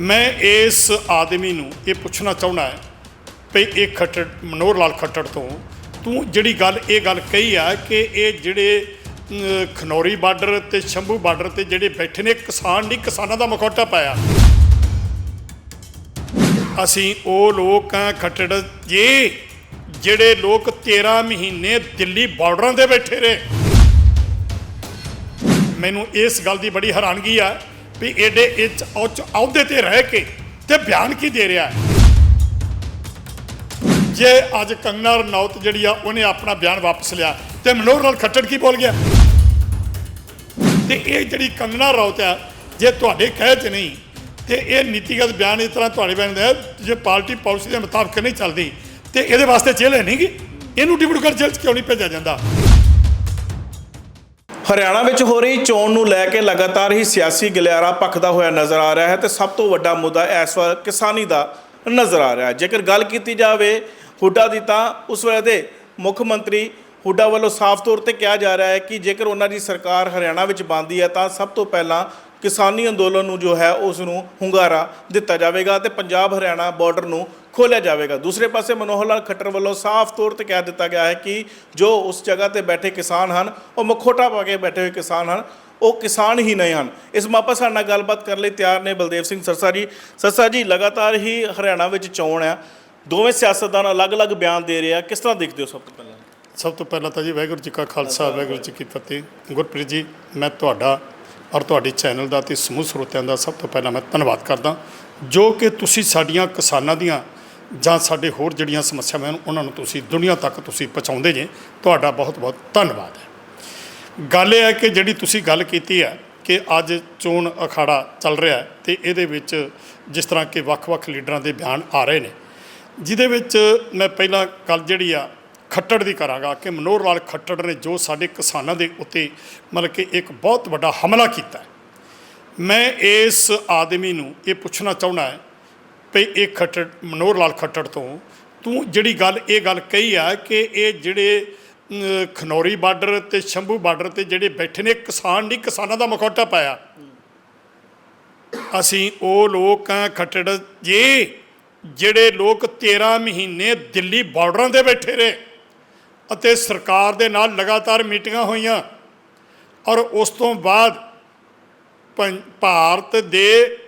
ਮੈਂ ਇਸ ਆਦਮੀ ਨੂੰ ਇਹ ਪੁੱਛਣਾ ਚਾਹੁੰਦਾ ਹੈ ਵੀ ਇਹ ਖੱਟੜ, ਮਨੋਹਰ ਲਾਲ ਖੱਟੜ ਤੋਂ ਤੂੰ ਜਿਹੜੀ ਗੱਲ, ਇਹ ਗੱਲ ਕਹੀ ਆ ਕਿ ਇਹ ਜਿਹੜੇ ਖਨੌਰੀ ਬਾਰਡਰ ਤੇ ਸ਼ੰਭੂ ਬਾਰਡਰ ਤੇ ਜਿਹੜੇ ਬੈਠੇ ਨੇ, ਕਿਸਾਨ ਨਹੀਂ, ਕਿਸਾਨਾਂ ਦਾ ਮਖੌਟਾ ਪਾਇਆ। ਅਸੀਂ ਉਹ ਲੋਕ ਆ ਖੱਟੜ ਜੇ, ਜਿਹੜੇ ਲੋਕ 13 ਮਹੀਨੇ ਦਿੱਲੀ ਬਾਰਡਰਾਂ ਤੇ ਬੈਠੇ ਰਹੇ। ਮੈਨੂੰ ਇਸ ਗੱਲ ਦੀ ਬੜੀ ਹੈਰਾਨਗੀ ਆ ਵੀ ਏਡੇ ਇੱਚ ਉੱਚ ਅਹੁਦੇ ਤੇ ਰਹਿ ਕੇ ਤੇ ਬਿਆਨ ਕੀ ਦੇ ਰਿਹਾ ਹੈ? ਜੇ ਅੱਜ ਕੰਗਨਾ ਰਣੌਤ ਜਿਹੜੀ ਆ, ਉਹਨੇ ਆਪਣਾ ਬਿਆਨ ਵਾਪਸ ਲਿਆ ਤੇ ਮਨੋਹਰ ਲਾਲ ਖੱਟੜ ਕੀ ਬੋਲ ਗਿਆ? ਤੇ ਇਹ ਜਿਹੜੀ ਕੰਗਨਾ ਰਣੌਤ ਆ, ਜੇ ਤੁਹਾਡੇ ਕਹਿ ਚ ਨਹੀਂ, ਤੇ ਇਹ ਨੀਤੀਗਤ ਬਿਆਨ ਇਸ ਤਰ੍ਹਾਂ ਤੁਹਾਡੇ ਬਿਆਨ ਦਾ ਜੇ ਪਾਰਟੀ ਪਾਲਿਸੀ ਦੇ ਮੁਤਾਬਕ ਨਹੀਂ ਚੱਲਦੀ, ਤੇ ਇਹਦੇ ਵਾਸਤੇ ਜੇਲ੍ਹ ਹੈ ਨਹੀਂਗੀ ਇਹਨੂੰ ਡਿਬੜੂਗੜ੍ਹ ਜੇਲ੍ਹ 'ਚ ਕਿਉਂ ਨਹੀਂ ਭੇਜਿਆ ਜਾਂਦਾ? ਹਰਿਆਣਾ ਵਿੱਚ ਹੋ ਰਹੀ ਚੋਣ ਨੂੰ ਲੈ ਕੇ ਲਗਾਤਾਰ ਹੀ ਸਿਆਸੀ ਗਲਿਆਰਾ ਭਖਦਾ ਹੋਇਆ ਨਜ਼ਰ ਆ ਰਿਹਾ ਹੈ ਤੇ ਸਭ ਤੋਂ ਵੱਡਾ ਮੁੱਦਾ ਇਸ ਵਾਰ ਕਿਸਾਨੀ ਦਾ ਨਜ਼ਰ ਆ ਰਿਹਾ ਹੈ। ਜੇਕਰ ਗੱਲ ਕੀਤੀ ਜਾਵੇ ਹੁੱਡਾ ਦੀ ਤਾਂ ਉਸ ਵੇਲੇ ਦੇ ਮੁੱਖ ਮੰਤਰੀ ਹੁੱਡਾ ਵੱਲੋਂ ਸਾਫ਼ ਤੌਰ ਤੇ ਕਿਹਾ ਜਾ ਰਿਹਾ ਹੈ ਕਿ ਜੇਕਰ ਉਹਨਾਂ ਦੀ ਸਰਕਾਰ ਹਰਿਆਣਾ ਵਿੱਚ ਬਣਦੀ ਹੈ ਤਾਂ ਸਭ ਤੋਂ ਪਹਿਲਾਂ ਕਿਸਾਨੀ ਅੰਦੋਲਨ ਨੂੰ ਜੋ ਹੈ ਉਸ ਨੂੰ ਹੁੰਗਾਰਾ ਦਿੱਤਾ ਜਾਵੇਗਾ ਤੇ ਪੰਜਾਬ ਹਰਿਆਣਾ ਬਾਰਡਰ ਨੂੰ ਖੋਲ੍ਹਿਆ ਜਾਵੇਗਾ। ਦੂਸਰੇ ਪਾਸੇ ਮਨੋਹਰ ਲਾਲ ਖੱਟਰ ਵੱਲੋਂ ਸਾਫ਼ ਤੌਰ ਤੇ ਕਹਿ ਦਿੱਤਾ ਗਿਆ ਹੈ ਕਿ ਜੋ ਉਸ ਜਗ੍ਹਾ ਤੇ ਬੈਠੇ ਕਿਸਾਨ ਹਨ, ਉਹ ਮਖੋਟਾ ਪਾ ਕੇ ਬੈਠੇ ਹੋਏ ਕਿਸਾਨ ਹਨ, ਉਹ ਕਿਸਾਨ ਹੀ ਨਹੀਂ ਹਨ। ਇਸ ਮਾਪਾ ਸਾਡੇ ਨਾਲ ਗੱਲਬਾਤ ਕਰਨ ਲਈ ਤਿਆਰ ਨੇ ਬਲਦੇਵ ਸਿੰਘ ਸਰਸਾ ਜੀ। ਸਰਸਾ ਜੀ, ਲਗਾਤਾਰ ਹੀ ਹਰਿਆਣਾ ਵਿੱਚ ਚੋਣ ਆ ਦੋਵੇਂ ਸਿਆਸਤਦਾਨ ਅਲੱਗ-ਅਲੱਗ ਬਿਆਨ ਦੇ ਰਹੇ ਆ। ਕਿਸ ਤਰ੍ਹਾਂ ਦੇਖਦੇ ਹੋ ਸਭ ਤੋਂ ਪਹਿਲਾਂ? ਸਭ ਤੋਂ ਪਹਿਲਾਂ ਤਾਂ ਜੀ, ਵਾਹਿਗੁਰੂ ਜੀ ਕਾ ਖਾਲਸਾ, ਵਾਹਿਗੁਰੂ ਜੀ ਕੀ ਫਤਿਹ। ਗੁਰਪ੍ਰੀਤ ਜੀ, ਮੈਂ ਤੁਹਾਡਾ ਔਰ ਤੁਹਾਡੇ ਚੈਨਲ ਦਾ ਤੇ ਸਮੂਹ ਸਰੋਤਿਆਂ ਦਾ ਸਭ ਤੋਂ ਪਹਿਲਾਂ ਮੈਂ ਧੰਨਵਾਦ ਕਰਦਾ। ਜੋ ਕਿ ਤੁਸੀਂ ਸਾਡੀਆਂ ਕਿਸਾਨਾਂ ਦੀਆਂ ਜਾਂ ਸਾਡੇ ਹੋਰ ਜਿਹੜੀਆਂ ਸਮੱਸਿਆਵਾਂ ਹਨ, ਉਹਨਾਂ ਨੂੰ ਤੁਸੀਂ ਦੁਨੀਆ ਤੱਕ ਤੁਸੀਂ ਪਹੁੰਚਾਉਂਦੇ ਜੇ, ਤੁਹਾਡਾ ਬਹੁਤ ਬਹੁਤ ਧੰਨਵਾਦ ਹੈ। ਗੱਲ ਇਹ ਹੈ ਕਿ ਜਿਹੜੀ ਤੁਸੀਂ ਗੱਲ ਕੀਤੀ ਹੈ ਕਿ ਅੱਜ ਚੋਣ ਅਖਾੜਾ ਚੱਲ ਰਿਹਾ ਹੈ ਤੇ ਇਹਦੇ ਵਿੱਚ ਜਿਸ ਤਰ੍ਹਾਂ ਕਿ ਵੱਖ-ਵੱਖ ਲੀਡਰਾਂ ਦੇ ਬਿਆਨ ਆ ਰਹੇ ਨੇ, ਜਿਹਦੇ ਵਿੱਚ ਮੈਂ ਪਹਿਲਾਂ ਗੱਲ ਜਿਹੜੀ ਆ ਖੱਟੜ ਦੀ ਕਰਾਂਗਾ ਕਿ ਮਨੋਹਰ ਲਾਲ ਖੱਟੜ ਨੇ ਜੋ ਸਾਡੇ ਕਿਸਾਨਾਂ ਦੇ ਉੱਤੇ ਮਤਲਬ ਕਿ ਇੱਕ ਬਹੁਤ ਵੱਡਾ ਹਮਲਾ ਕੀਤਾ ਮੈਂ ਇਸ ਆਦਮੀ ਨੂੰ ਇਹ ਪੁੱਛਣਾ ਚਾਹੁੰਦਾ ਹੈ ਵੀ ਇਹ ਖੱਟੜ, ਮਨੋਹਰ ਲਾਲ ਖੱਟੜ ਤੋਂ ਤੂੰ ਜਿਹੜੀ ਗੱਲ, ਇਹ ਗੱਲ ਕਹੀ ਆ ਕਿ ਇਹ ਜਿਹੜੇ ਖਨੌਰੀ ਬਾਰਡਰ ਤੇ ਸ਼ੰਭੂ ਬਾਰਡਰ ਤੇ ਜਿਹੜੇ ਬੈਠੇ ਨੇ, ਕਿਸਾਨ ਨਹੀਂ, ਕਿਸਾਨਾਂ ਦਾ ਮਖੌਟਾ ਪਾਇਆ। ਅਸੀਂ ਉਹ ਲੋਕ ਆ ਖੱਟੜ ਜੀ, ਜਿਹੜੇ ਲੋਕ 13 ਮਹੀਨੇ ਦਿੱਲੀ ਬਾਰਡਰਾਂ ਤੇ ਬੈਠੇ ਰਹੇ ਅਤੇ ਸਰਕਾਰ ਦੇ ਨਾਲ ਲਗਾਤਾਰ ਮੀਟਿੰਗਾਂ ਹੋਈਆਂ। ਔਰ ਉਸ ਤੋਂ ਬਾਅਦ ਪੰ- ਭਾਰਤ ਦੇ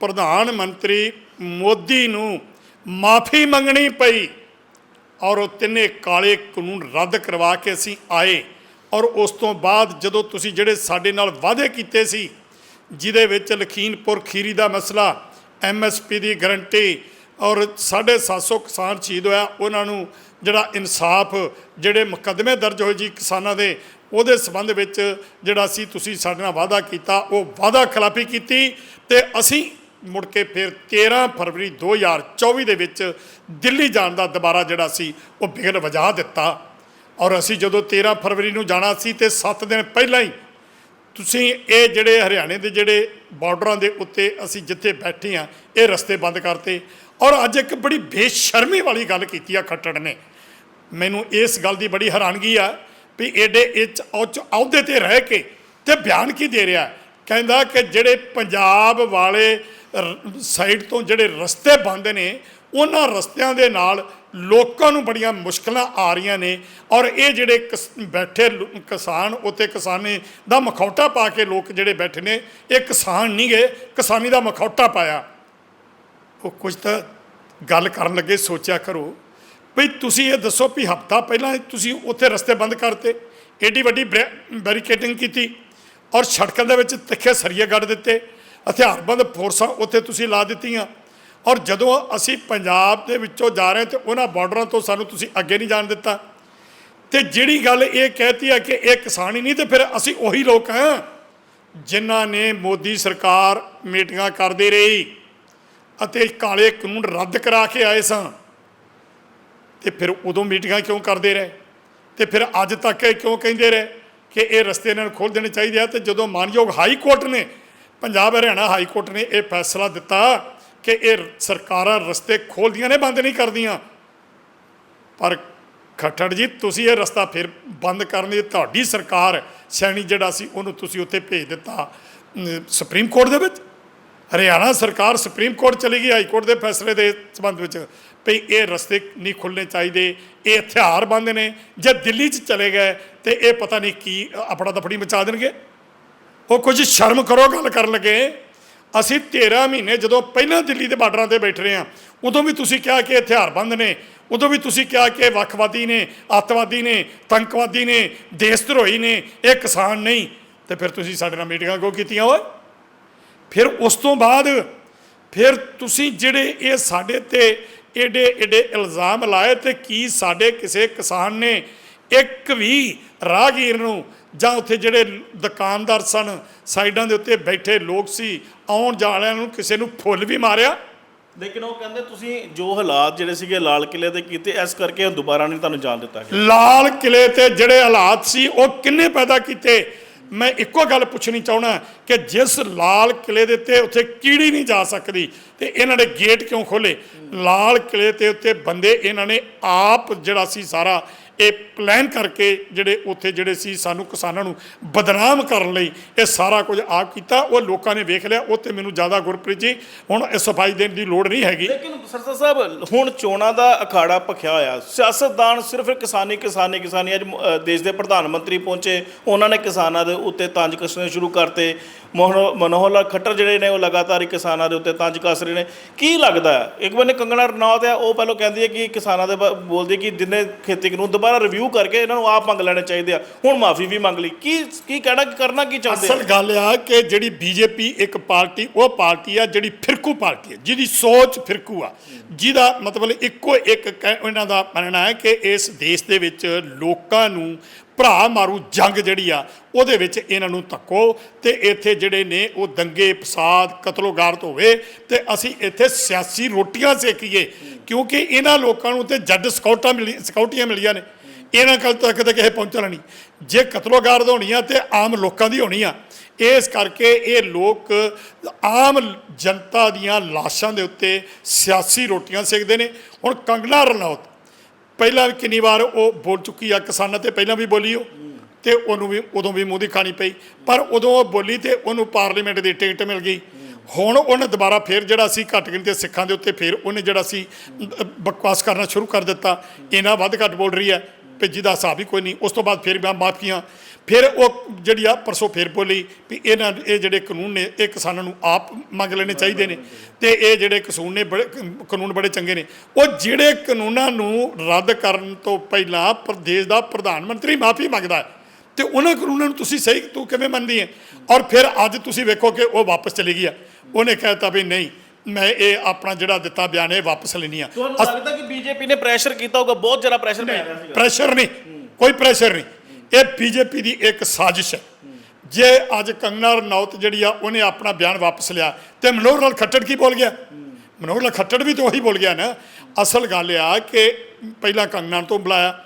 ਪ੍ਰਧਾਨ ਮੰਤਰੀ ਮੋਦੀ ਨੂੰ ਮਾਫੀ ਮੰਗਣੀ ਪਈ ਔਰ ਉਹ ਤਿੰਨੇ ਕਾਲੇ ਕਾਨੂੰਨ ਰੱਦ ਕਰਵਾ ਕੇ ਅਸੀਂ ਆਏ ਔਰ ਉਸ ਤੋਂ ਬਾਅਦ ਜਦੋਂ ਤੁਸੀਂ ਜਿਹੜੇ ਸਾਡੇ ਨਾਲ ਵਾਅਦੇ ਕੀਤੇ ਸੀ, ਜਿਹਦੇ ਵਿੱਚ ਲਖੀਮਪੁਰ ਖੀਰੀ ਦਾ ਮਸਲਾ ਐਮਐਸਪੀ ਦੀ ਗਰੰਟੀ ਔਰ 750 ਕਿਸਾਨ ਸ਼ਹੀਦ ਹੋਇਆ, ਉਹਨਾਂ ਨੂੰ ਜਿਹੜਾ ਇਨਸਾਫ, ਜਿਹੜੇ ਮੁਕੱਦਮੇ ਦਰਜ ਹੋਏ ਜੀ ਕਿਸਾਨਾਂ ਦੇ, ਉਹਦੇ ਸੰਬੰਧ ਵਿੱਚ ਜਿਹੜਾ ਸੀ ਤੁਸੀਂ ਸਾਡੇ ਨਾਲ ਵਾਅਦਾ ਕੀਤਾ, ਉਹ ਵਾਅਦਾ ਖਿਲਾਫੀ ਕੀਤੀ ਤੇ ਅਸੀਂ ਮੁੜ ਕੇ ਫਿਰ 13 ਫਰਵਰੀ 2024 ਦੇ ਵਿੱਚ ਦਿੱਲੀ ਜਾਣ ਦਾ ਦੁਬਾਰਾ ਜਿਹੜਾ ਸੀ, ਉਹ ਬਿਗਲ ਵਜਾ ਦਿੱਤਾ। ਔਰ ਅਸੀਂ ਜਦੋਂ 13 ਫਰਵਰੀ ਨੂੰ ਜਾਣਾ ਸੀ ਤੇ 7 ਦਿਨ ਪਹਿਲਾਂ ਹੀ ਤੁਸੀਂ ਇਹ ਜਿਹੜੇ ਹਰਿਆਣੇ ਦੇ ਜਿਹੜੇ ਬਾਰਡਰਾਂ ਦੇ ਉੱਤੇ ਅਸੀਂ ਜਿੱਥੇ ਬੈਠੇ ਆ ਇਹ ਰਸਤੇ ਬੰਦ ਕਰਤੇ। ਔਰ ਅੱਜ ਇੱਕ ਬੜੀ ਬੇਸ਼ਰਮੀ ਵਾਲੀ ਗੱਲ ਕੀਤੀ ਆ ਖੱਟੜ ਨੇ। ਮੈਨੂੰ ਇਸ ਗੱਲ ਦੀ ਬੜੀ ਹੈਰਾਨਗੀ ਆ ਵੀ ਏਡੇ ਇੱਚ ਉੱਚ ਅਹੁਦੇ ਤੇ ਰਹਿ ਕੇ ਤੇ ਬਿਆਨ ਕੀ ਦੇ ਰਿਹਾ? ਕਹਿੰਦਾ ਕਿ ਜਿਹੜੇ ਪੰਜਾਬ ਵਾਲੇ ਸਾਈਡ ਤੋਂ ਜਿਹੜੇ ਰਸਤੇ ਬੰਦ ਨੇ, ਉਹਨਾਂ ਰਸਤਿਆਂ ਦੇ ਨਾਲ ਲੋਕਾਂ ਨੂੰ ਬੜੀਆਂ ਮੁਸ਼ਕਲਾਂ ਆ ਰਹੀਆਂ ਨੇ ਔਰ ਇਹ ਜਿਹੜੇ ਕਿਸ- ਬੈਠੇ ਕਿਸਾਨ ਉੱਤੇ ਕਿਸਾਨੀ ਦਾ ਮਖੌਟਾ ਪਾ ਕੇ ਲੋਕ ਜਿਹੜੇ ਬੈਠੇ ਨੇ, ਇਹ ਕਿਸਾਨ ਨਹੀਂ ਗਏ, ਕਿਸਾਨੀ ਦਾ ਮਖੌਟਾ ਪਾਇਆ। ਉਹ ਕੁਝ ਤਾਂ ਗੱਲ ਕਰਨ ਲੱਗੇ, ਸੋਚਿਆ ਕਰੋ। ਵੀ ਤੁਸੀਂ ਇਹ ਦੱਸੋ ਵੀ ਹਫਤਾ ਪਹਿਲਾਂ ਤੁਸੀਂ ਉੱਥੇ ਰਸਤੇ ਬੰਦ ਕਰਤੇ, ਏਡੀ ਵੱਡੀ ਬੈਰੀ- ਬੈਰੀਕੇਡਿੰਗ ਕੀਤੀ ਔਰ ਸੜਕਾਂ ਦੇ ਵਿੱਚ ਤਿੱਖੇ ਸਰੀਏ ਗੱਡ ਦਿੱਤੇ। ਹਥਿਆਰਬੰਦ ਫੋਰਸਾਂ ਉੱਥੇ ਤੁਸੀਂ ਲਾ ਦਿੱਤੀਆਂ। ਔਰ ਜਦੋਂ ਅਸੀਂ ਪੰਜਾਬ ਦੇ ਵਿੱਚੋਂ ਜਾ ਰਹੇ ਤੇ ਉਹਨਾਂ ਬਾਰਡਰਾਂ ਤੋਂ ਸਾਨੂੰ ਤੁਸੀਂ ਅੱਗੇ ਨਹੀਂ ਜਾਣ ਦਿੱਤਾ। ਤੇ ਜਿਹੜੀ ਗੱਲ ਇਹ ਕਹਿਤੀ ਹੈ ਕਿ ਇਹ ਕਿਸਾਨ ਹੀ ਨਹੀਂ ਤੇ ਫਿਰ ਅਸੀਂ ਉਹੀ ਲੋਕ ਹਾਂ ਜਿਨ੍ਹਾਂ ਨੇ ਮੋਦੀ ਸਰਕਾਰ ਮੀਟਿੰਗਾਂ ਕਰਦੀ ਰਹੀ ਅਤੇ ਕਾਲੇ ਕਾਨੂੰਨ ਰੱਦ ਕਰਾ ਕੇ ਆਏ ਸਾਂ। ਤੇ ਫਿਰ ਉਦੋਂ ਮੀਟਿੰਗਾਂ ਕਿਉਂ ਕਰਦੇ ਰਹੇ? ਤੇ ਫਿਰ ਅੱਜ ਤੱਕ ਇਹ ਕਿਉਂ ਕਹਿੰਦੇ ਰਹੇ ਕਿ ਇਹ ਰਸਤੇ ਇਹਨਾਂ ਨੂੰ ਖੋਲ੍ਹ ਦੇਣੇ ਚਾਹੀਦੇ ਆ? ਤੇ ਜਦੋਂ ਮਾਨਯੋਗ ਹਾਈ ਕੋਰਟ ਨੇ ਪੰਜਾਬ ਹਰਿਆਣਾ ਹਾਈ ਕੋਰਟ ਨੇ ਇਹ ਫੈਸਲਾ ਦਿੱਤਾ ਕਿ ਇਹ ਸਰਕਾਰਾਂ ਰਸਤੇ ਖੋਲ੍ਹਦੀਆਂ ਨੇ, ਬੰਦ ਨਹੀਂ ਕਰਦੀਆਂ। ਪਰ ਖੱਟੜ ਜੀ, ਤੁਸੀਂ ਇਹ ਰਸਤਾ ਫਿਰ ਬੰਦ ਕਰਨ ਦੀ ਤੁਹਾਡੀ ਸਰਕਾਰ ਸੈਣੀ ਜਿਹੜਾ ਸੀ, ਉਹਨੂੰ ਤੁਸੀਂ ਉੱਥੇ ਭੇਜ ਦਿੱਤਾ। ਸੁਪਰੀਮ ਕੋਰਟ ਦੇ ਵਿੱਚ? ਹਰਿਆਣਾ ਸਰਕਾਰ ਸੁਪਰੀਮ ਕੋਰਟ ਚਲੀ ਗਈ ਹਾਈ ਕੋਰਟ ਦੇ ਫੈਸਲੇ ਦੇ ਸੰਬੰਧ ਵਿੱਚ ਵੀ ਇਹ ਰਸਤੇ ਨਹੀਂ ਖੁੱਲਣੇ ਚਾਹੀਦੇ, ਇਹ ਹਥਿਆਰ ਬੰਦ ਨੇ। ਜੇ ਦਿੱਲੀ 'ਚ ਚਲੇ ਗਏ ਤੇ ਇਹ ਪਤਾ ਨਹੀਂ ਕੀ ਆਪਣਾ ਦਫੜੀ ਮਚਾ ਦੇਣਗੇ। ਉਹ ਕੁਝ ਸ਼ਰਮ ਕਰੋ ਗੱਲ ਕਰਨ ਲੱਗੇ। ਅਸੀਂ 13 ਮਹੀਨੇ ਜਦੋਂ ਪਹਿਲਾਂ ਦਿੱਲੀ ਦੇ ਬਾਰਡਰਾਂ ਤੇ ਬੈਠ ਰਹੇ ਹਾਂ, ਉਦੋਂ ਵੀ ਤੁਸੀਂ ਕਿਹਾ ਕਿ ਹਥਿਆਰਬੰਦ ਨੇ, ਉਦੋਂ ਵੀ ਤੁਸੀਂ ਕਿਹਾ ਕਿ ਵੱਖਵਾਦੀ ਨੇ, ਅੱਤਵਾਦੀ ਨੇ, ਤੰਕਵਾਦੀ ਨੇ, ਦੇਸ਼ ਧਰੋਹੀ ਨੇ, ਇਹ ਕਿਸਾਨ ਨਹੀਂ। ਤੇ ਫਿਰ ਤੁਸੀਂ ਸਾਡੇ ਨਾਲ ਮੀਟਿੰਗਾਂ ਕਿਉਂ ਕੀਤੀਆਂ ਓਏ? ਫਿਰ ਉਸ ਤੋਂ ਬਾਅਦ ਫਿਰ ਤੁਸੀਂ ਜਿਹੜੇ ਇਹ ਸਾਡੇ ਤੇ ਏਡੇ ਏਡੇ ਇਲਜ਼ਾਮ ਲਾਏ ਤੇ ਕੀ ਸਾਡੇ ਕਿਸੇ ਕਿਸਾਨ ਨੇ ਇੱਕ ਵੀ ਰਾਹਗੀਰ ਨੂੰ ਜਾਂ ਉੱਥੇ ਜਿਹੜੇ ਦੁਕਾਨਦਾਰ ਸਨ ਸਾਈਡਾਂ ਦੇ ਉੱਤੇ ਬੈਠੇ ਲੋਕ ਸੀ ਆਉਣ ਜਾਣ ਵਾਲਿਆਂ ਨੂੰ ਕਿਸੇ ਨੂੰ ਫੁੱਲ ਵੀ ਮਾਰਿਆ? ਲੇਕਿਨ ਉਹ ਕਹਿੰਦੇ ਤੁਸੀਂ ਜੋ ਹਾਲਾਤ ਜਿਹੜੇ ਸੀਗੇ ਲਾਲ ਕਿਲੇ ਦੇ ਕੀਤੇ ਇਸ ਕਰਕੇ ਦੁਬਾਰਾ ਨਹੀਂ ਤੁਹਾਨੂੰ ਜਾਣ ਦਿੱਤਾ ਗਿਆ। ਲਾਲ ਕਿਲੇ ਤੇ ਜਿਹੜੇ ਹਾਲਾਤ ਸੀ ਉਹ ਕਿੰਨੇ ਪੈਦਾ ਕੀਤੇ? ਮੈਂ ਇੱਕੋ ਗੱਲ ਪੁੱਛਣੀ ਚਾਹਣਾ ਕਿ ਜਿਸ ਲਾਲ ਕਿਲੇ ਦੇ ਉੱਤੇ ਉੱਥੇ ਕੀੜੀ ਨਹੀਂ ਜਾ ਸਕਦੀ ਤੇ ਇਹਨਾਂ ਨੇ ਗੇਟ ਕਿਉਂ ਖੋਲੇ ਲਾਲ ਕਿਲੇ ਤੇ ਉੱਤੇ ਬੰਦੇ ਇਹਨਾਂ ਨੇ ਆਪ ਜਿਹੜਾ ਸੀ ਸਾਰਾ ਇਹ ਪਲਾਨ ਕਰਕੇ ਜਿਹੜੇ ਉੱਥੇ ਜਿਹੜੇ ਸੀ ਸਾਨੂੰ ਕਿਸਾਨਾਂ ਨੂੰ ਬਦਨਾਮ ਕਰਨ ਲਈ ਇਹ ਸਾਰਾ ਕੁਝ ਆਪ ਕੀਤਾ, ਉਹ ਲੋਕਾਂ ਨੇ ਵੇਖ ਲਿਆ ਉਹ ਤੇ ਮੈਨੂੰ ਜ਼ਿਆਦਾ ਗੁਰਪ੍ਰੀਤ ਜੀ, ਹੁਣ ਇਹ ਸਫ਼ਾਈ ਦੇਣ ਦੀ ਲੋੜ ਨਹੀਂ ਹੈਗੀ। ਲੇਕਿਨ ਸਰਸਾ ਸਾਹਿਬ, ਹੁਣ ਚੋਣਾਂ ਦਾ ਅਖਾੜਾ ਭਖਿਆ ਹੋਇਆ, ਸਿਆਸਤਦਾਨ ਸਿਰਫ ਕਿਸਾਨੀ ਕਿਸਾਨੀ ਕਿਸਾਨੀ, ਅੱਜ ਦੇਸ਼ ਦੇ ਪ੍ਰਧਾਨ ਮੰਤਰੀ ਪਹੁੰਚੇ, ਉਹਨਾਂ ਨੇ ਕਿਸਾਨਾਂ ਦੇ ਉੱਤੇ ਤੰਜ ਕੱਸਣੇ ਸ਼ੁਰੂ ਕਰਤੇ। ਮੋਹਨ ਮਨੋਹਰ ਲਾਲ ਖੱਟਰ ਜਿਹੜੇ ਨੇ ਉਹ ਲਗਾਤਾਰ ਹੀ ਕਿਸਾਨਾਂ ਦੇ ਉੱਤੇ ਤੰਜ ਕੱਸ ਰਹੇ ਨੇ। ਕੀ ਲੱਗਦਾ ਹੈ? ਇੱਕ ਬੰਨੇ ਕੰਗਣਾ ਰਣੌਤ ਹੈ, ਉਹ ਪਹਿਲਾਂ ਕਹਿੰਦੀ ਹੈ ਕਿ ਕਿਸਾਨਾਂ ਦੇ ਬ- ਬੋਲਦੀ ਹੈ ਕਿ ਜਿੰਨੇ ਖੇਤੀ ਕਾਨੂੰਨ ਦੁਬਾਰਾ ਰਿਵਿਊ ਕਰਕੇ ਇਹਨਾਂ ਨੂੰ ਆਪ ਮੰਗ ਲੈਣੇ ਚਾਹੀਦੇ ਆ। ਹੁਣ ਮਾਫੀ ਵੀ ਮੰਗ ਲਈ। ਕੀ ਕੀ ਕਹਿਣਾ, ਕੀ ਕਰਨਾ, ਕੀ ਚਾਹੁੰਦੇ ਆ? ਅਸਲ ਗੱਲ ਆ ਕਿ ਜਿਹੜੀ ਬੀਜੇਪੀ ਇੱਕ ਪਾਰਟੀ, ਉਹ ਪਾਰਟੀ ਆ ਜਿਹੜੀ ਫਿਰਕੂ ਪਾਰਟੀ ਹੈ ਜਿਹਦੀ ਸੋਚ ਫਿਰਕੂ ਆ। ਜਿਹਦਾ ਮਤਲਬ ਇੱਕੋ ਇੱਕ ਕਹਿ- ਇਹਨਾਂ ਦਾ ਮੰਨਣਾ ਹੈ ਕਿ ਇਸ ਦੇਸ਼ ਦੇ ਵਿੱਚ ਲੋਕਾਂ ਨੂੰ ਭਰਾ ਮਾਰੂ ਜੰਗ ਜਿਹੜੀ ਆ, ਉਹਦੇ ਵਿੱਚ ਇਹਨਾਂ ਨੂੰ ਧੱਕੋ ਤੇ ਇੱਥੇ ਜਿਹੜੇ ਨੇ ਉਹ ਦੰਗੇ, ਫਸਾਦ, ਕਤਲੋਗਾਰਤ ਹੋਵੇ ਤੇ ਅਸੀਂ ਇੱਥੇ ਸਿਆਸੀ ਰੋਟੀਆਂ ਸੇਕੀਏ। ਕਿਉਂਕਿ ਇਹਨਾਂ ਲੋਕਾਂ ਨੂੰ ਤੇ ਜੱਡ ਸਕਾਊਟਾਂ ਮਿਲੀ ਸਕਾਊਟੀਆਂ ਮਿਲੀਆਂ ਨੇ। ਇਹਨਾਂ ਕੱਲ ਤੱਕ ਤਾਂ ਕਿਸੇ ਪਹੁੰਚਣਾ ਨਹੀਂ। ਜੇ ਕਤਲੋਗਾਰਦ ਹੋਣੀ ਆ ਤੇ ਆਮ ਲੋਕਾਂ ਦੀ ਹੋਣੀ ਆ। ਇਸ ਕਰਕੇ ਇਹ ਲੋਕ ਆਮ ਜਨਤਾ ਦੀਆਂ ਲਾਸ਼ਾਂ ਦੇ ਉੱਤੇ ਸਿਆਸੀ ਰੋਟੀਆਂ ਸੇਕਦੇ ਨੇ। ਹੁਣ ਕੰਗਨਾ ਰਣੌਤ ਪਹਿਲਾਂ ਵੀ ਕਿੰਨੀ ਵਾਰ ਉਹ ਬੋਲ ਚੁੱਕੀ ਆ ਕਿਸਾਨਾਂ ਤੇ ਪਹਿਲਾਂ ਵੀ ਬੋਲੀ ਉਹ, ਤੇ ਉਹਨੂੰ ਵੀ, ਉਦੋਂ ਵੀ ਮੂੰਹ ਦੀ ਖਾਣੀ ਪਈ। ਪਰ ਉਦੋਂ ਉਹ ਬੋਲੀ ਤੇ ਉਹਨੂੰ ਪਾਰਲੀਮੈਂਟ ਦੀ ਟਿਕਟ ਮਿਲ ਗਈ। ਹੁਣ ਉਹਨੇ ਦੁਬਾਰਾ ਫੇਰ ਜਿਹੜਾ ਸੀ ਘੱਟ ਗਿਣਤੀ ਦੇ ਸਿੱਖਾਂ ਦੇ ਉੱਤੇ ਫੇਰ ਉਹਨੇ ਜਿਹੜਾ ਸੀ ਬਕਵਾਸ ਕਰਨਾ ਸ਼ੁਰੂ ਕਰ ਦਿੱਤਾ। ਇਹਨਾਂ ਵੱਧ ਘੱਟ ਬੋਲ ਰਹੀ ਹੈ। ਵੀ ਜਿਹਦਾ ਹਿਸਾਬ ਹੀ ਕੋਈ ਨਹੀਂ। ਉਸ ਤੋਂ ਬਾਅਦ ਫਿਰ ਮੈਂ ਮਾਫੀਆਂ ਫਿਰ ਉਹ ਜਿਹੜੀ ਆ ਪਰਸੋਂ ਫਿਰ ਬੋਲੀ ਵੀ ਇਹਨਾਂ ਇਹ ਜਿਹੜੇ ਕਾਨੂੰਨ ਨੇ, ਇਹ ਕਿਸਾਨਾਂ ਨੂੰ ਆਪ ਮੰਗ ਲੈਣੇ ਚਾਹੀਦੇ ਨੇ। ਤੇ ਇਹ ਜਿਹੜੇ ਕਾਨੂੰਨ ਨੇ ਬੜੇ ਕਾਨੂੰਨ ਬੜੇ ਚੰਗੇ ਨੇ। ਉਹ ਜਿਹੜੇ ਕਾਨੂੰਨਾਂ ਨੂੰ ਰੱਦ ਕਰਨ ਤੋਂ ਪਹਿਲਾਂ ਪ੍ਰਦੇਸ਼ ਦਾ ਪ੍ਰਧਾਨ ਮੰਤਰੀ ਮਾਫੀ ਮੰਗਦਾ ਹੈ, ਤੇ ਉਹਨਾਂ ਕਾਨੂੰਨਾਂ ਨੂੰ ਤੁਸੀਂ ਸਹੀ ਤੂੰ ਕਿਵੇਂ ਮੰਨਦੀ ਹੈ? ਔਰ ਫਿਰ ਅੱਜ ਤੁਸੀਂ ਵੇਖੋ ਕਿ ਉਹ ਵਾਪਸ ਚਲੀ ਗਈ ਆ। ਉਹਨੇ ਕਹਿਤਾ ਵੀ ਨਹੀਂ ਮੈਂ ਇਹ ਆਪਣਾ ਜਿਹੜਾ ਦਿੱਤਾ ਬਿਆਨ ਇਹ ਵਾਪਸ ਲੈਣੀ ਆ। ਤੁਹਾਨੂੰ ਲੱਗਦਾ ਕਿ ਬੀਜੇਪੀ ਨੇ ਪ੍ਰੈਸ਼ਰ ਕੀਤਾ ਹੋਊਗਾ ਬਹੁਤ ਜ਼ਿਆਦਾ ਪ੍ਰੈਸ਼ਰ ਪੈ ਰਿਹਾ ਸੀਗਾ। ਪ੍ਰੈਸ਼ਰ ਨਹੀਂ ਕੋਈ ਪ੍ਰੈਸ਼ਰ ਨਹੀਂ। ਇਹ ਬੀਜੇਪੀ ਦੀ ਇੱਕ ਸਾਜ਼ਿਸ਼ ਹੈ। ਜੇ ਅੱਜ ਕੰਗਨਾ ਰਣੌਤ ਜਿਹੜੀ ਆ ਉਹਨੇ ਆਪਣਾ ਬਿਆਨ ਵਾਪਸ ਲਿਆ ਤੇ ਮਨੋਹਰ ਲਾਲ ਖੱਟੜ ਕੀ ਬੋਲ ਗਿਆ? ਮਨੋਹਰ ਲਾਲ ਖੱਟੜ ਵੀ ਤਾਂ ਉਹੀ ਬੋਲ ਗਿਆ ਨਾ। ਅਸਲ ਗੱਲ ਆ ਕਿ ਪਹਿਲਾਂ ਕੰਗਨਾ ਤੋਂ ਬੁਲਾਇਆ।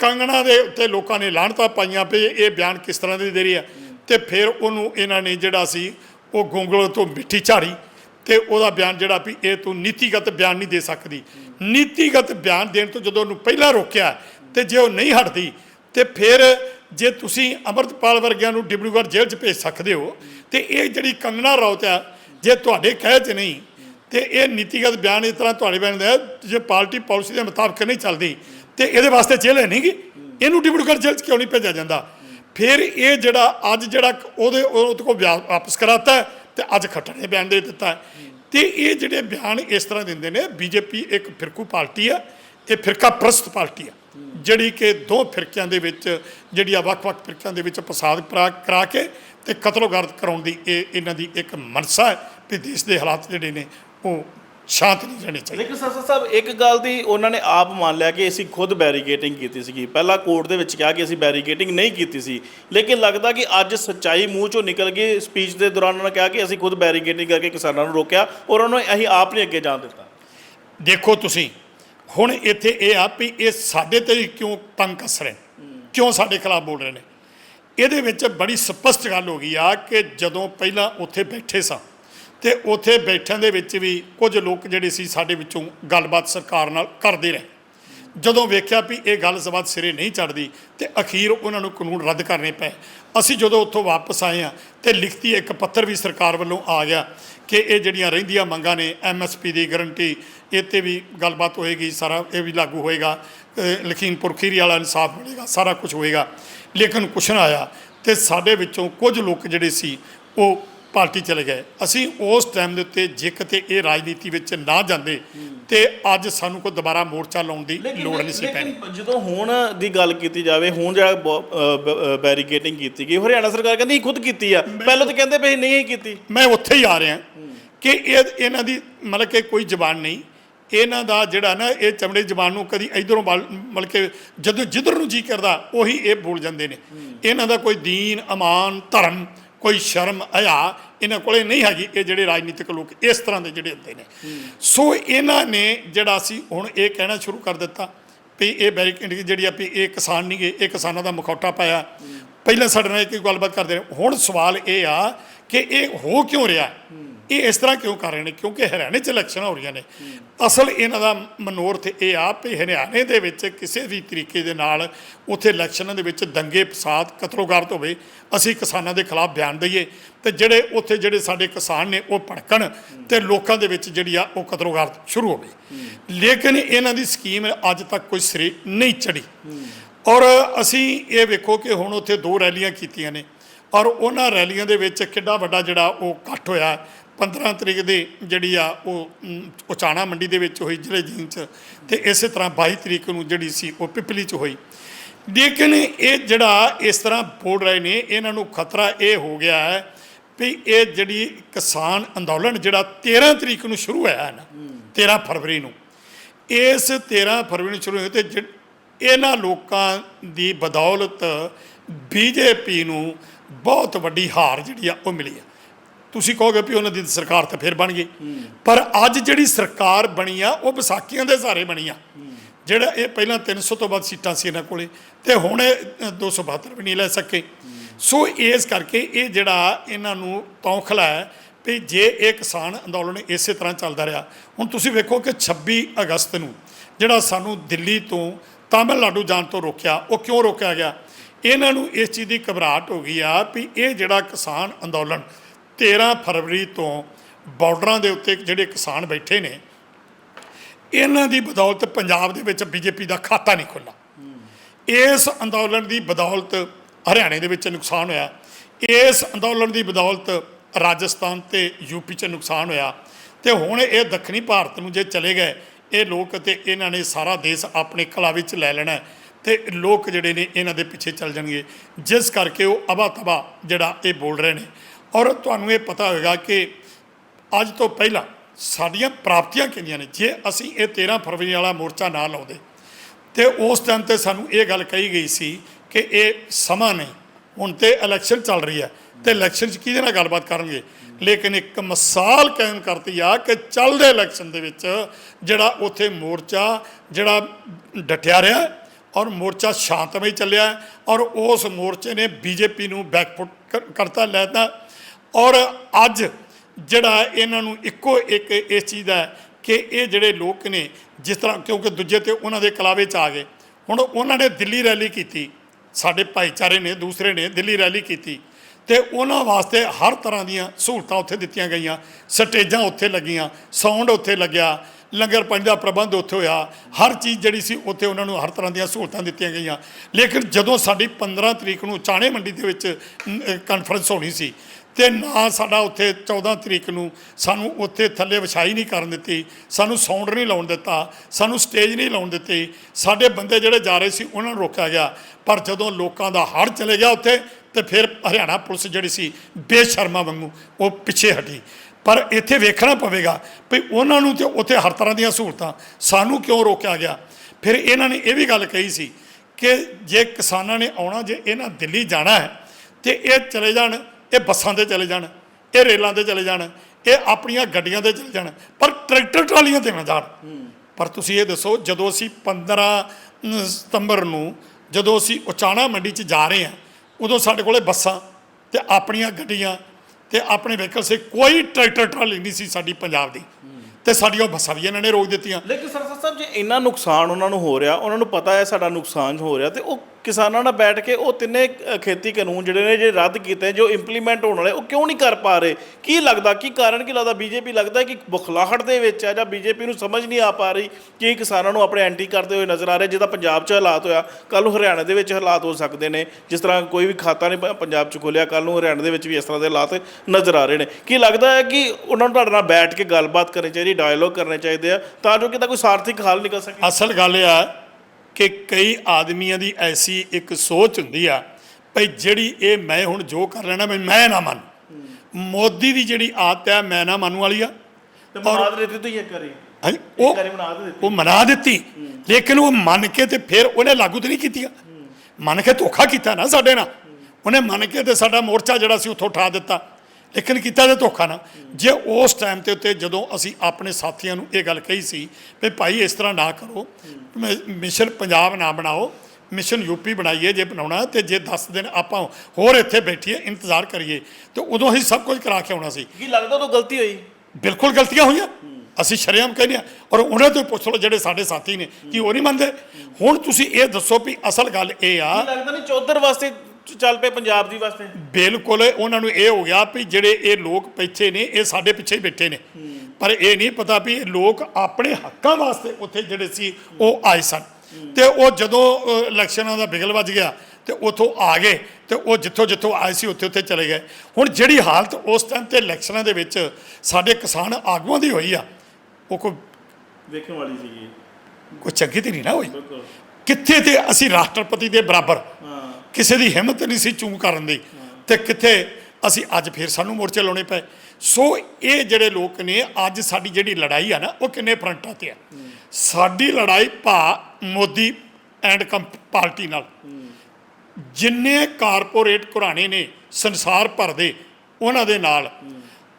ਕੰਗਣਾ ਦੇ ਉੱਤੇ ਲੋਕਾਂ ਨੇ ਲਾਹਣਤਾਂ ਪਾਈਆਂ ਵੀ ਇਹ ਬਿਆਨ ਕਿਸ ਤਰ੍ਹਾਂ ਦੀ ਦੇ ਰਹੀ ਆ ਤੇ ਫਿਰ ਉਹਨੂੰ ਇਹਨਾਂ ਨੇ ਜਿਹੜਾ ਸੀ ਉਹ ਗੋਂਗਲ ਤੋਂ ਮਿੱਠੀ ਝਾੜੀ। ਤੇ ਉਹਦਾ ਬਿਆਨ ਜਿਹੜਾ ਵੀ ਇਹ ਤੂੰ ਨੀਤੀਗਤ ਬਿਆਨ ਨਹੀਂ ਦੇ ਸਕਦੀ। ਨੀਤੀਗਤ ਬਿਆਨ ਦੇਣ ਤੋਂ ਜਦੋਂ ਉਹਨੂੰ ਪਹਿਲਾਂ ਰੋਕਿਆ ਤੇ ਜੇ ਉਹ ਨਹੀਂ ਹਟਦੀ, ਤੇ ਫਿਰ ਜੇ ਤੁਸੀਂ ਅਮਰਤਪਾਲ ਵਰਗਿਆਂ ਨੂੰ ਡਿਬਰੂਗੜ੍ਹ ਜੇਲ੍ਹ 'ਚ ਭੇਜ ਸਕਦੇ ਹੋ, ਤੇ ਇਹ ਜਿਹੜੀ ਕੰਗਣਾ ਰੌਤ ਆ, ਜੇ ਤੁਹਾਡੇ ਕਹਿ 'ਚ ਨਹੀਂ, ਤੇ ਇਹ ਨੀਤੀਗਤ ਬਿਆਨ ਇਸ ਤਰ੍ਹਾਂ ਤੁਹਾਡੇ ਬਿਆਨ ਦਾ ਜੇ ਪਾਰਟੀ ਪਾਲਿਸੀ ਦੇ ਮੁਤਾਬਕ ਨਹੀਂ ਚੱਲਦੀ, ਤੇ ਇਹਦੇ ਵਾਸਤੇ ਜੇਲ੍ਹ ਹੈ ਨਹੀਂਗੀ। ਇਹਨੂੰ ਡਿਬਰੂਗੜ੍ਹ ਜੇਲ੍ਹ 'ਚ ਕਿਉਂ ਨਹੀਂ ਭੇਜਿਆ ਜਾਂਦਾ? ਫਿਰ ਇਹ ਜਿਹੜਾ ਅੱਜ ਜਿਹੜਾ ਉਹਦੇ ਉਹਦੇ ਕੋਲ ਬਿਆਨ ਵਾਪਸ ਕਰਾਤਾ ਤੇ ਅੱਜ ਖੱਟਰ ਨੇ ਬਿਆਨ ਦੇ ਦਿੱਤਾ ਹੈ। ਤੇ ਇਹ ਜਿਹੜੇ ਬਿਆਨ ਇਸ ਤਰ੍ਹਾਂ ਦਿੰਦੇ ਨੇ, ਬੀਜੇਪੀ ਇੱਕ ਫਿਰਕੂ ਪਾਰਟੀ ਆ, ਇਹ ਫਿਰਕਾ ਪ੍ਰਸਤ ਪਾਰਟੀ ਆ, ਜਿਹੜੀ ਕਿ ਦੋ ਫਿਰਕਿਆਂ ਦੇ ਵਿੱਚ, ਜਿਹੜੀ ਆ ਵੱਖ-ਵੱਖ ਫਿਰਕਿਆਂ ਦੇ ਵਿੱਚ ਫਸਾਦ ਕਰਾ ਕਰਾ ਕੇ ਤੇ ਕਤਲੋਗਾਰਦ ਕਰਾਉਣ ਦੀ ਇਹ, ਇਹਨਾਂ ਦੀ ਇੱਕ ਮਨਸਾ ਹੈ ਕਿ ਦੇਸ਼ ਦੇ ਹਾਲਾਤ ਜਿਹੜੇ ਨੇ ਉਹ ਸ਼ਾਂਤ ਨਹੀਂ ਰਹਿਣੇ ਚਾਹੀਦੇ। ਲੇਕਿਨ ਸਰਸਾ ਸਾਹਿਬ ਇੱਕ ਗੱਲ ਦੀ ਉਹਨਾਂ ਨੇ ਆਪ ਮੰਨ ਲਿਆ ਕਿ ਅਸੀਂ ਖੁਦ ਬੈਰੀਕੇਟਿੰਗ ਕੀਤੀ ਸੀਗੀ। ਪਹਿਲਾਂ ਕੋਰਟ ਦੇ ਵਿੱਚ ਕਿਹਾ ਕਿ ਅਸੀਂ ਬੈਰੀਕੇਟਿੰਗ ਨਹੀਂ ਕੀਤੀ ਸੀ। ਲੇਕਿਨ ਲੱਗਦਾ ਕਿ ਅੱਜ ਸੱਚਾਈ ਮੂੰਹ ਚੋਂ ਨਿਕਲ ਗਈ ਸਪੀਚ ਦੇ ਦੌਰਾਨ ਉਹਨਾਂ ਨੇ ਕਿਹਾ ਕਿ ਅਸੀਂ ਖੁਦ ਬੈਰੀਕੇਟਿੰਗ ਕਰਕੇ ਕਿਸਾਨਾਂ ਨੂੰ ਰੋਕਿਆ ਔਰ ਉਹਨਾਂ ਨੂੰ ਅਸੀਂ ਆਪ ਨਹੀਂ ਅੱਗੇ ਜਾਣ ਦਿੱਤਾ। ਦੇਖੋ ਤੁਸੀਂ ਹੁਣ ਇੱਥੇ ਇਹ ਆ ਵੀ ਇਹ ਸਾਡੇ ਤੇ ਕਿਉਂ ਤੰਗ ਕੱਸ ਰਹੇ ਨੇ? ਕਿਉਂ ਸਾਡੇ ਖਿਲਾਫ ਬੋਲ ਰਹੇ ਨੇ? ਇਹਦੇ ਵਿੱਚ ਬੜੀ ਸਪਸ਼ਟ ਗੱਲ ਹੋ ਗਈ ਆ ਕਿ ਜਦੋਂ ਪਹਿਲਾਂ ਉੱਥੇ ਬੈਠੇ ਸਾਂ ਤੇ ਉੱਥੇ ਬੈਠਿਆਂ ਦੇ ਵਿੱਚ ਵੀ ਕੁਝ ਲੋਕ ਜਿਹੜੇ ਸੀ ਸਾਡੇ ਵਿੱਚੋਂ ਗੱਲਬਾਤ ਸਰਕਾਰ ਨਾਲ ਕਰਦੇ ਰਹੇ। ਜਦੋਂ ਵੇਖਿਆ ਵੀ ਇਹ ਗੱਲ ਜ਼ਬਾਤ ਸਿਰੇ ਨਹੀਂ ਚੜਦੀ ਤੇ ਅਖੀਰ ਉਹਨਾਂ ਨੂੰ ਕਾਨੂੰਨ ਰੱਦ ਕਰਨੇ ਪਏ। ਅਸੀਂ ਜਦੋਂ ਉੱਥੋਂ ਵਾਪਸ ਆਏ ਆ ਤੇ ਲਿਖਤੀ ਇੱਕ ਪੱਤਰ ਵੀ ਸਰਕਾਰ ਵੱਲੋਂ ਆ ਗਿਆ ਕਿ ਇਹ ਜਿਹੜੀਆਂ ਰਹਿੰਦੀਆਂ ਮੰਗਾਂ ਨੇ ਐਮਐਸਪੀ ਦੀ ਗਾਰੰਟੀ, ਇਹ 'ਤੇ ਵੀ ਗੱਲਬਾਤ ਹੋਏਗੀ, ਸਾਰਾ ਇਹ ਵੀ ਲਾਗੂ ਹੋਏਗਾ ਲਖੀਮਪੁਰ ਖੀਰੀ ਵਾਲਾ ਇਨਸਾਫ ਮਿਲੇਗਾ, ਸਾਰਾ ਕੁਝ ਹੋਏਗਾ। ਲੇਕਿਨ ਕੁਛ ਨਾ ਆਇਆ ਤੇ ਸਾਡੇ ਵਿੱਚੋਂ ਕੁਝ ਲੋਕ ਜਿਹੜੇ ਸੀ ਉਹ ਪਾਰਟੀ ਚਲੇ ਗਏ। ਅਸੀਂ ਉਸ ਟਾਈਮ ਦੇ ਉੱਤੇ ਜੇ ਕਿਤੇ ਇਹ ਰਾਜਨੀਤੀ ਵਿੱਚ ਨਾ ਜਾਂਦੇ ਤੇ ਅੱਜ ਸਾਨੂੰ ਕੋਈ ਦੁਬਾਰਾ ਮੋਰਚਾ ਲਾਉਣ ਦੀ ਲੋੜ ਨਹੀਂ ਸੀ ਪੈਣੀ। ਜਦੋਂ ਹੁਣ ਦੀ ਗੱਲ ਕੀਤੀ ਜਾਵੇ ਹੁਣ ਜਿਹੜਾ ਬੈਰੀਕੇਟਿੰਗ ਕੀਤੀ ਗਈ ਹਰਿਆਣਾ ਸਰਕਾਰ ਕਹਿੰਦੀ ਖੁਦ ਕੀਤੀ ਆ। ਪਹਿਲਾਂ ਤਾਂ ਕਹਿੰਦੇ ਪਏ ਨਹੀਂ ਕੀਤੀ। ਮੈਂ ਉੱਥੇ ਹੀ ਆ ਰਿਹਾ ਕਿ ਇਹ ਇਹਨਾਂ ਦੀ ਮਤਲਬ ਕਿ ਕੋਈ ਜ਼ਬਾਨ ਨਹੀਂ। ਇਹਨਾਂ ਦਾ ਜਿਹੜਾ ਨਾ ਇਹ ਚਮੜੇ ਜ਼ਬਾਨ ਨੂੰ ਕਦੀ ਇਧਰੋਂ ਮਤਲਬ ਕਿ ਜਦੋਂ ਜਿੱਧਰ ਨੂੰ ਜੀ ਕਰਦਾ ਉਹੀ ਇਹ ਬੋਲ ਜਾਂਦੇ ਨੇ। ਇਹਨਾਂ ਦਾ ਕੋਈ ਦੀਨ ਅਮਾਨ ਧਰਮ ਕੋਈ ਸ਼ਰਮ ਹਯਾ ਇਹਨਾਂ ਕੋਲੇ ਨਹੀਂ ਹੈਗੀ ਇਹ ਜਿਹੜੇ ਰਾਜਨੀਤਿਕ ਲੋਕ ਇਸ ਤਰ੍ਹਾਂ ਦੇ ਜਿਹੜੇ ਹੁੰਦੇ ਨੇ। ਸੋ ਇਹਨਾਂ ਨੇ ਜਿਹੜਾ ਸੀ ਹੁਣ ਇਹ ਕਹਿਣਾ ਸ਼ੁਰੂ ਕਰ ਦਿੱਤਾ ਵੀ ਇਹ ਬੈਰੀਕੇਡ ਜਿਹੜੀ ਆ ਵੀ ਇਹ ਕਿਸਾਨ ਨਹੀਂ ਗੇ ਇਹ ਕਿਸਾਨਾਂ ਦਾ ਮੁਖੌਟਾ ਪਾਇਆ। ਪਹਿਲਾਂ ਸਾਡੇ ਨਾਲ ਇੱਕ ਗੱਲਬਾਤ ਕਰਦੇ ਰਹੇ। ਹੁਣ ਸਵਾਲ ਇਹ ਆ ਕਿ ਇਹ ਹੋ ਕਿਉਂ ਰਿਹਾ? ਇਹ ਇਸ ਤਰ੍ਹਾਂ ਕਿਉਂ ਕਰ ਰਹੇ ਨੇ? ਕਿਉਂਕਿ ਹਰਿਆਣੇ 'ਚ ਇਲੈਕਸ਼ਨਾਂ ਹੋ ਰਹੀਆਂ ਨੇ। ਅਸਲ ਇਹਨਾਂ ਦਾ ਮਨੋਰਥ ਇਹ ਆ ਵੀ ਹਰਿਆਣੇ ਦੇ ਵਿੱਚ ਕਿਸੇ ਵੀ ਤਰੀਕੇ ਦੇ ਨਾਲ ਉੱਥੇ ਇਲੈਕਸ਼ਨਾਂ ਦੇ ਵਿੱਚ ਦੰਗੇ, ਫਸਾਦ ਕਤਲੋਗਾਰਤ ਹੋਵੇ, ਅਸੀਂ ਕਿਸਾਨਾਂ ਦੇ ਖਿਲਾਫ ਬਿਆਨ ਦਈਏ ਤੇ ਜਿਹੜੇ ਉੱਥੇ ਜਿਹੜੇ ਸਾਡੇ ਕਿਸਾਨ ਨੇ ਉਹ ਭੜਕਣ ਤੇ ਲੋਕਾਂ ਦੇ ਵਿੱਚ ਜਿਹੜੀ ਆ ਉਹ ਕਤਲੋਗਾਰਤ ਸ਼ੁਰੂ ਹੋਵੇ ਲੇਕਿਨ ਇਹਨਾਂ ਦੀ ਸਕੀਮ ਅੱਜ ਤੱਕ ਕੋਈ ਸਿਰੇ ਨਹੀਂ ਚੜੀ ਔਰ ਅਸੀਂ ਇਹ ਵੇਖੋ ਕਿ ਹੁਣ ਉੱਥੇ ਦੋ ਰੈਲੀਆਂ ਕੀਤੀਆਂ ਨੇ, ਔਰ ਉਹਨਾਂ ਰੈਲੀਆਂ ਦੇ ਵਿੱਚ ਕਿੱਡਾ ਵੱਡਾ ਜਿਹੜਾ ਉਹ ਇਕੱਠ ਹੋਇਆ। 15 ਤਰੀਕ ਦੀ ਜਿਹੜੀ ਆ ਉਹ ਉਚਾਣਾ ਮੰਡੀ ਦੇ ਵਿੱਚ ਹੋਈ ਜ਼ਿਲ੍ਹੇ ਜੀਨ ਚ ਤੇ ਇਸੇ ਤਰ੍ਹਾਂ 22 ਤਰੀਕ ਨੂੰ ਜਿਹੜੀ ਸੀ ਉਹ ਪਿਪਲੀ ਚ ਹੋਈ। ਲੇਕਿਨ ਇਹ ਜਿਹੜਾ ਇਸ ਤਰ੍ਹਾਂ ਬੋਲ ਰਹੇ ਨੇ, ਇਹਨਾਂ ਨੂੰ ਖਤਰਾ ਇਹ ਹੋ ਗਿਆ ਹੈ ਵੀ ਇਹ ਜਿਹੜੀ ਕਿਸਾਨ ਅੰਦੋਲਨ ਜਿਹੜਾ 13 ਤਰੀਕ ਨੂੰ ਸ਼ੁਰੂ ਹੋਇਆ ਹੈ ਨਾ 13 ਫਰਵਰੀ ਨੂੰ, ਇਸ 13 ਫਰਵਰੀ ਨੂੰ ਸ਼ੁਰੂ ਹੋਇਆ ਤੇ ਜਿ- ਇਹਨਾਂ ਲੋਕਾਂ ਦੀ ਬਦੌਲਤ ਬੀਜੇਪੀ ਨੂੰ ਬਹੁਤ ਵੱਡੀ ਹਾਰ ਜਿਹੜੀ ਆ ਉਹ ਮਿਲੀ ਆ। ਤੁਸੀਂ ਕਹੋਗੇ ਵੀ ਉਹਨਾਂ ਦੀ ਸਰਕਾਰ ਤਾਂ ਫਿਰ ਬਣ ਗਈ। ਪਰ ਅੱਜ ਜਿਹੜੀ ਸਰਕਾਰ ਬਣੀ ਆ ਉਹ ਵਿਸਾਖੀਆਂ ਦੇ ਸਹਾਰੇ ਬਣੀ ਆ। ਜਿਹੜਾ ਇਹ ਪਹਿਲਾਂ 300 ਤੋਂ ਵੱਧ ਸੀਟਾਂ ਸੀ ਇਹਨਾਂ ਕੋਲੇ ਤੇ ਹੁਣ ਇਹ ਅ, 272 ਵੀ ਨਹੀਂ ਲੈ ਸਕੇ। ਸੋ ਇਸ ਕਰਕੇ ਇਹ ਜਿਹੜਾ ਇਹਨਾਂ ਨੂੰ ਤੌਖਲਾ ਹੈ ਵੀ ਜੇ ਇਹ ਕਿਸਾਨ ਅੰਦੋਲਨ ਇਸੇ ਤਰ੍ਹਾਂ ਚੱਲਦਾ ਰਿਹਾ ਹੁਣ ਤੁਸੀਂ ਵੇਖੋ ਕਿ 26 ਅਗਸਤ ਨੂੰ ਜਿਹੜਾ ਸਾਨੂੰ ਦਿੱਲੀ ਤੋਂ ਤਾਮਿਲਨਾਡੂ ਜਾਣ ਤੋਂ ਰੋਕਿਆ। ਉਹ ਕਿਉਂ ਰੋਕਿਆ ਗਿਆ? ਇਹਨਾਂ ਨੂੰ ਇਸ ਚੀਜ਼ ਦੀ ਘਬਰਾਹਟ ਹੋ ਗਈ ਆ ਵੀ ਇਹ ਜਿਹੜਾ ਕਿਸਾਨ ਅੰਦੋਲਨ 13 ਫਰਵਰੀ ਤੋਂ ਬਾਰਡਰਾਂ ਦੇ ਉੱਤੇ ਜਿਹੜੇ ਕਿਸਾਨ ਬੈਠੇ ਨੇ, ਇਹਨਾਂ ਦੀ ਬਦੌਲਤ ਪੰਜਾਬ ਦੇ ਵਿੱਚ ਬੀਜੇਪੀ ਦਾ ਖਾਤਾ ਨਹੀਂ ਖੁੱਲਾ ਇਸ ਅੰਦੋਲਨ ਦੀ ਬਦੌਲਤ ਹਰਿਆਣੇ ਦੇ ਵਿੱਚ ਨੁਕਸਾਨ ਹੋਇਆ। ਇਸ ਅੰਦੋਲਨ ਦੀ ਬਦੌਲਤ ਰਾਜਸਥਾਨ ਤੇ ਯੂਪੀ 'ਚ ਨੁਕਸਾਨ ਹੋਇਆ। ਤੇ ਹੁਣ ਇਹ ਦੱਖਣੀ ਭਾਰਤ ਨੂੰ ਜੇ ਚਲੇ ਗਏ ਇਹ ਲੋਕ ਤੇ ਇਹਨਾਂ ਨੇ ਸਾਰਾ ਦੇਸ਼ ਆਪਣੇ ਕਲਾ ਵਿੱਚ ਲੈ ਲੈਣਾ ਹੈ ਤੇ ਲੋਕ ਜਿਹੜੇ ਨੇ ਇਹਨਾਂ ਦੇ ਪਿੱਛੇ ਚੱਲ ਜਾਣਗੇ। ਜਿਸ ਕਰਕੇ ਉਹ ਅਬਾ ਤਬਾ ਜਿਹੜਾ ਇਹ ਬੋਲ ਰਹੇ ਨੇ। ਔਰ ਤੁਹਾਨੂੰ ਇਹ ਪਤਾ ਹੋਵੇਗਾ ਕਿ ਅੱਜ ਤੋਂ ਪਹਿਲਾਂ ਸਾਡੀਆਂ ਪ੍ਰਾਪਤੀਆਂ ਕਿੰਨੀਆਂ ਨੇ? ਜੇ ਅਸੀਂ ਇਹ 13 ਫਰਵਰੀ ਵਾਲਾ ਮੋਰਚਾ ਨਾ ਲਾਉਂਦੇ, ਤੇ ਉਸ ਟਾਈਮ ਤੇ ਸਾਨੂੰ ਇਹ ਗੱਲ ਕਹੀ ਗਈ ਸੀ ਕਿ ਇਹ ਸਮਾਂ ਨਹੀਂ। ਹੁਣ ਤੇ ਇਲੈਕਸ਼ਨ ਚੱਲ ਰਹੀ ਹੈ। ਤੇ ਇਲੈਕਸ਼ਨ 'ਚ ਕਿਹਦੇ ਨਾਲ ਗੱਲਬਾਤ ਕਰਨਗੇ? ਲੇਕਿਨ ਇੱਕ ਮਿਸਾਲ ਕਾਇਮ ਕਰਤੀ ਆ ਕਿ ਚੱਲਦੇ ਇਲੈਕਸ਼ਨ ਦੇ ਵਿੱਚ ਜਿਹੜਾ ਉੱਥੇ ਮੋਰਚਾ, ਜਿਹੜਾ ਡਟਿਆ ਰਿਹਾ ਔਰ ਮੋਰਚਾ ਸ਼ਾਂਤਮਈ ਚੱਲਿਆ ਔਰ ਉਸ ਮੋਰਚੇ ਨੇ ਬੀਜੇਪੀ ਨੂੰ ਬੈਕਫੁੱਟ ਕਰਤਾ ਲੈਤਾ ਔਰ ਅੱਜ ਜਿਹੜਾ ਇਹਨਾਂ ਨੂੰ ਇੱਕੋ ਇੱਕ ਇਸ ਚੀਜ਼ ਦਾ ਕਿ ਇਹ ਜਿਹੜੇ ਲੋਕ ਨੇ, ਜਿਸ ਤਰ੍ਹਾਂ ਕਿਉਂਕਿ ਦੂਜੇ ਤੇ ਉਹਨਾਂ ਦੇ ਕਲਾਵੇ ਚ ਆ ਗਏ, ਹੁਣ ਉਹਨਾਂ ਨੇ ਦਿੱਲੀ ਰੈਲੀ ਕੀਤੀ, ਸਾਡੇ ਭਾਈਚਾਰੇ ਨੇ, ਦੂਸਰੇ ਨੇ ਦਿੱਲੀ ਰੈਲੀ ਕੀਤੀ ਤੇ ਉਹਨਾਂ ਵਾਸਤੇ ਹਰ ਤਰ੍ਹਾਂ ਦੀਆਂ ਸਹੂਲਤਾਂ ਉੱਥੇ ਦਿੱਤੀਆਂ ਗਈਆਂ। ਸਟੇਜਾਂ ਉੱਥੇ ਲੱਗੀਆਂ ਸਾਊਂਡ ਉੱਥੇ ਲੱਗਿਆ, ਲੰਗਰ ਪਾਣੀ ਦਾ ਪ੍ਰਬੰਧ ਉੱਥੇ ਹੋਇਆ। ਹਰ ਚੀਜ਼ ਜਿਹੜੀ ਸੀ ਉੱਥੇ ਉਹਨਾਂ ਨੂੰ ਹਰ ਤਰ੍ਹਾਂ ਦੀਆਂ ਸਹੂਲਤਾਂ ਦਿੱਤੀਆਂ ਗਈਆਂ। ਲੇਕਿਨ ਜਦੋਂ ਸਾਡੀ 15 ਤਰੀਕ ਨੂੰ ਚਾਣੇ ਮੰਡੀ ਦੇ ਵਿੱਚ ਕਾਨਫਰੰਸ ਹੋਣੀ ਸੀ, ਤੇ ਨਾ ਸਾਡਾ ਉੱਥੇ 14 ਤਰੀਕ ਨੂੰ ਸਾਨੂੰ ਉੱਥੇ ਥੱਲੇ ਵਿਛਾਈ ਨਹੀਂ ਕਰਨ ਦਿੱਤੀ, ਸਾਨੂੰ ਸਾਊਂਡ ਨਹੀਂ ਲਾਉਣ ਦਿੱਤਾ, ਸਾਨੂੰ ਸਟੇਜ ਨਹੀਂ ਲਾਉਣ ਦਿੱਤੀ। ਸਾਡੇ ਬੰਦੇ ਜਿਹੜੇ ਜਾ ਰਹੇ ਸੀ ਉਹਨਾਂ ਨੂੰ ਰੋਕਿਆ ਗਿਆ। ਪਰ ਜਦੋਂ ਲੋਕਾਂ ਦਾ ਹੜ ਚਲੇ ਗਿਆ ਉੱਥੇ ਤੇ ਫਿਰ ਹਰਿਆਣਾ ਪੁਲਿਸ ਜਿਹੜੀ ਸੀ ਬੇਸ਼ਰਮਾ ਵਾਂਗੂ ਉਹ ਪਿੱਛੇ ਹਟੀ। ਪਰ ਇੱਥੇ ਵੇਖਣਾ ਪਵੇਗਾ ਵੀ ਉਹਨਾਂ ਨੂੰ ਤੇ ਉੱਥੇ ਹਰ ਤਰ੍ਹਾਂ ਦੀਆਂ ਸਹੂਲਤਾਂ ਸਾਨੂੰ ਕਿਉਂ ਰੋਕਿਆ ਗਿਆ? ਫਿਰ ਇਹਨਾਂ ਨੇ ਇਹ ਵੀ ਗੱਲ ਕਹੀ ਸੀ ਕਿ ਜੇ ਕਿਸਾਨਾਂ ਨੇ ਆਉਣਾ, ਜੇ ਇਹਨਾਂ ਦਿੱਲੀ ਜਾਣਾ ਹੈ, ਤੇ ਇਹ ਚਲੇ ਜਾਣ, ਇਹ ਬੱਸਾਂ ਤੇ ਚਲੇ ਜਾਣ, ਇਹ ਰੇਲਾਂ ਤੇ ਚਲੇ ਜਾਣ, ਇਹ ਆਪਣੀਆਂ ਗੱਡੀਆਂ ਤੇ ਚਲੇ ਜਾਣ, ਪਰ ਟਰੈਕਟਰ ਟਰਾਲੀਆਂ ਤੇ ਨਾ ਜਾਣ। ਪਰ ਤੁਸੀਂ ਇਹ ਦੱਸੋ, ਜਦੋਂ ਅਸੀਂ 15 ਸਤੰਬਰ ਨੂੰ ਜਦੋਂ ਅਸੀਂ ਉਚਾਣਾ ਮੰਡੀ 'ਚ ਜਾ ਰਹੇ ਹਾਂ ਉਦੋਂ ਸਾਡੇ ਕੋਲੇ ਬੱਸਾਂ ਤੇ ਆਪਣੀਆਂ ਗੱਡੀਆਂ ਤੇ ਆਪਣੇ ਵਹੀਕਲ ਸੀ ਕੋਈ ਟਰੈਕਟਰ ਟਰਾਲੀ ਨਹੀਂ ਸੀ ਸਾਡੀ ਪੰਜਾਬ ਦੀ। ਤੇ ਸਾਡੀਆਂ ਬੱਸਾਂ ਵੀ ਇਹਨਾਂ ਨੇ ਰੋਕ ਦਿੱਤੀਆਂ। ਲੇਕਿਨ ਸਰਸਾ ਸਾਹਿਬ, ਜੇ ਇੰਨਾ ਨੁਕਸਾਨ ਉਹਨਾਂ ਨੂੰ ਹੋ ਰਿਹਾ, ਉਹਨਾਂ ਨੂੰ ਪਤਾ ਹੈ ਸਾਡਾ ਨੁਕਸਾਨ ਹੋ ਰਿਹਾ ਤੇ ਉਹ ਕਿਸਾਨਾਂ ਨਾਲ ਬੈਠ ਕੇ ਉਹ ਤਿੰਨੇ ਅ, ਖੇਤੀ ਕਾਨੂੰਨ ਜਿਹੜੇ ਨੇ ਜੇ ਰੱਦ ਕੀਤੇ ਜੋ ਇੰਪਲੀਮੈਂਟ ਹੋਣ ਵਾਲੇ ਉਹ ਕਿਉਂ ਨਹੀਂ ਕਰ ਪਾ ਰਹੇ? ਕੀ ਲੱਗਦਾ ਕੀ ਕਾਰਨ ਕੀ ਲੱਗਦਾ? ਬੀਜੇਪੀ ਲੱਗਦਾ ਕਿ ਬੁਖਲਾਹਟ ਦੇ ਵਿੱਚ ਹੈ ਜਾਂ ਬੀਜੇਪੀ ਨੂੰ ਸਮਝ ਨਹੀਂ ਆ ਪਾ ਰਹੀ ਕਿ ਇਹ ਕਿਸਾਨਾਂ ਨੂੰ ਆਪਣੇ ਐਂਟੀ ਕਰਦੇ ਹੋਏ ਨਜ਼ਰ ਆ ਰਹੇ ਜਿੱਦਾਂ ਪੰਜਾਬ 'ਚ ਹਾਲਾਤ ਹੋਇਆ ਕੱਲ ਨੂੰ ਹਰਿਆਣਾ ਦੇ ਵਿੱਚ ਹਾਲਾਤ ਹੋ ਸਕਦੇ ਨੇ ਜਿਸ ਤਰ੍ਹਾਂ ਕੋਈ ਵੀ ਖਾਤਾ ਨਹੀਂ ਪ- ਪੰਜਾਬ 'ਚ ਖੋਲਿਆ ਕੱਲ ਨੂੰ ਹਰਿਆਣਾ ਦੇ ਵਿੱਚ ਵੀ ਇਸ ਤਰ੍ਹਾਂ ਦੇ ਹਾਲਾਤ ਨਜ਼ਰ ਆ ਰਹੇ ਨੇ। ਕੀ ਲੱਗਦਾ ਹੈ ਕਿ ਉਹਨਾਂ ਨੂੰ ਤੁਹਾਡੇ ਨਾਲ ਬੈਠ ਕੇ ਗੱਲਬਾਤ ਕਰਨੀ ਚਾਹੀਦੀ ਡਾਇਲੋਗ ਕਰਨੇ ਚਾਹੀਦੇ ਆ ਤਾਂ ਜੋ ਕਿਤਾ ਕੋਈ ਸਾਰਥਿਕ ਹੱਲ ਨਿਕਲ ਸਕੇ? ਅਸਲ ਗੱਲ ਇਹ ਆ ਕਿ ਕਈ ਆਦਮੀਆਂ ਦੀ ਐਸੀ ਇੱਕ ਸੋਚ ਹੁੰਦੀ ਆ ਭਈ ਜਿਹੜੀ ਇਹ ਮੈਂ ਹੁਣ ਜੋ ਕਰ ਲੈਣਾ ਮੈਂ ਮੈਂ ਨਾ ਮੰਨ। ਮੋਦੀ ਦੀ ਜਿਹੜੀ ਆਦਤ ਹੈ ਮੈਂ ਨਾ ਮੰਨੂ ਵਾਲੀ ਆ। ਤੇ ਮਾਦ ਦਿੱਤੀ ਵਾਰੀ। ਹਾਂਜੀ ਇੱਕ ਉਹ ਉਹ ਮਨਾ ਦਿੱਤੀ। ਲੇਕਿਨ ਉਹ ਮੰਨ ਕੇ ਤੇ ਫਿਰ ਉਹਨੇ ਲਾਗੂ ਤੇ ਨਹੀਂ ਕੀਤੀਆਂ ਮੰਨ ਕੇ ਧੋਖਾ ਕੀਤਾ ਨਾ ਸਾਡੇ ਨਾਲ। ਉਹਨੇ ਮੰਨ ਕੇ ਤੇ ਸਾਡਾ ਮੋਰਚਾ ਜਿਹੜਾ ਸੀ ਉੱਥੋਂ ਉਠਾ ਦਿੱਤਾ। ਲੇਕਿਨ ਕੀਤਾ ਤੇ ਧੋਖਾ ਨਾ। ਜੇ ਉਸ ਟਾਈਮ ਤੇ ਉੱਤੇ ਜਦੋਂ ਅਸੀਂ ਆਪਣੇ ਸਾਥੀਆਂ ਨੂੰ ਇਹ ਗੱਲ ਕਹੀ ਸੀ ਵੀ ਭਾਈ ਇਸ ਤਰ੍ਹਾਂ ਨਾ ਕਰੋ ਮਿਸ਼ਨ ਪੰਜਾਬ ਨਾ ਬਣਾਓ ਮਿਸ਼ਨ ਯੂਪੀ ਬਣਾਈਏ ਜੇ ਬਣਾਉਣਾ ਤੇ ਜੇ 10 ਦਿਨ ਆਪਾਂ ਹੋਰ ਇੱਥੇ ਬੈਠੀਏ ਇੰਤਜ਼ਾਰ ਕਰੀਏ ਤੇ ਉਦੋਂ ਅਸੀਂ ਸਭ ਕੁਝ ਕਰਾ ਕੇ ਆਉਣਾ ਸੀ। ਕੀ ਲੱਗਦਾ ਉਹ ਗਲਤੀ ਹੋਈ? ਬਿਲਕੁਲ ਗਲਤੀਆਂ ਹੋਈਆਂ। ਅਸੀਂ ਸ਼ਰੇਆਮ ਕਹਿੰਦੇ ਹਾਂ ਔਰ ਉਹਨਾਂ ਤੋਂ ਪੁੱਛ ਲਓ ਜਿਹੜੇ ਸਾਡੇ ਸਾਥੀ ਨੇ ਕਿ ਉਹ ਨਹੀਂ ਮੰਨਦੇ? ਹੁਣ ਤੁਸੀਂ ਇਹ ਦੱਸੋ ਵੀ ਅਸਲ ਗੱਲ ਇਹ ਆ ਲੱਗਦਾ ਨਹੀਂ ਚੌਧਰ ਵਾਸਤੇ ਚੱਲ ਪਏ ਪੰਜਾਬ ਦੀ ਵਾਸਤੇ। ਬਿਲਕੁਲ ਉਹਨਾਂ ਨੂੰ ਇਹ ਹੋ ਗਿਆ ਵੀ ਜਿਹੜੇ ਇਹ ਲੋਕ ਪਿੱਛੇ ਨੇ ਇਹ ਸਾਡੇ ਪਿੱਛੇ ਹੀ ਬੈਠੇ ਨੇ। ਪਰ ਇਹ ਨਹੀਂ ਪਤਾ ਵੀ ਇਹ ਲੋਕ ਆਪਣੇ ਹੱਕਾਂ ਵਾਸਤੇ ਉੱਥੇ ਜਿਹੜੇ ਸੀ ਉਹ ਆਏ ਸਨ। ਤੇ ਉਹ ਜਦੋਂ ਇਲੈਕਸ਼ਨਾਂ ਦਾ ਬਿਗਲ ਵੱਜ ਗਿਆ ਤੇ ਉਥੋਂ ਆ ਗਏ ਤੇ ਉਹ ਜਿੱਥੋਂ ਜਿੱਥੋਂ ਆਏ ਸੀ ਉੱਥੇ ਉੱਥੇ ਚਲੇ ਗਏ। ਹੁਣ ਜਿਹੜੀ ਹਾਲਤ ਉਸ ਟਾਈਮ ਤੇ ਇਲੈਕਸ਼ਨਾਂ ਦੇ ਵਿੱਚ ਸਾਡੇ ਕਿਸਾਨ ਆਗੂਆਂ ਦੀ ਹੋਈ ਆ ਉਹ ਕੋਈ ਵੇਖਣ ਵਾਲੀ ਸੀਗੀ। ਕੋਈ ਚੰਗੀ ਤੇ ਨਹੀਂ ਨਾ ਹੋਈ। ਕਿੱਥੇ ਤੇ ਅਸੀਂ ਰਾਸ਼ਟਰਪਤੀ ਦੇ ਬਰਾਬਰ ਕਿਸੇ ਦੀ ਹਿੰਮਤ ਨਹੀਂ ਸੀ ਚੂੰ ਕਰਨ ਦੀ। ਤੇ ਕਿੱਥੇ ਅਸੀਂ ਅੱਜ ਫਿਰ ਸਾਨੂੰ ਮੋਰਚੇ ਲਾਉਣੇ ਪਏ। ਸੋ ਇਹ ਜਿਹੜੇ ਲੋਕ ਨੇ, ਅੱਜ ਸਾਡੀ ਜਿਹੜੀ ਲੜਾਈ ਆ ਨਾ, ਉਹ ਕਿੰਨੇ ਫਰੰਟਾਂ ਤੇ ਆ। ਸਾਡੀ ਲੜਾਈ ਭਾ ਮੋਦੀ ਐਂਡ ਕੰਪ, ਪਾਰਟੀ ਨਾਲ। ਜਿੰਨੇ ਕਾਰਪੋਰੇਟ ਘਰਾਣੇ ਨੇ, ਸੰਸਾਰ ਭਰ ਦੇ, ਉਹਨਾਂ ਦੇ ਨਾਲ।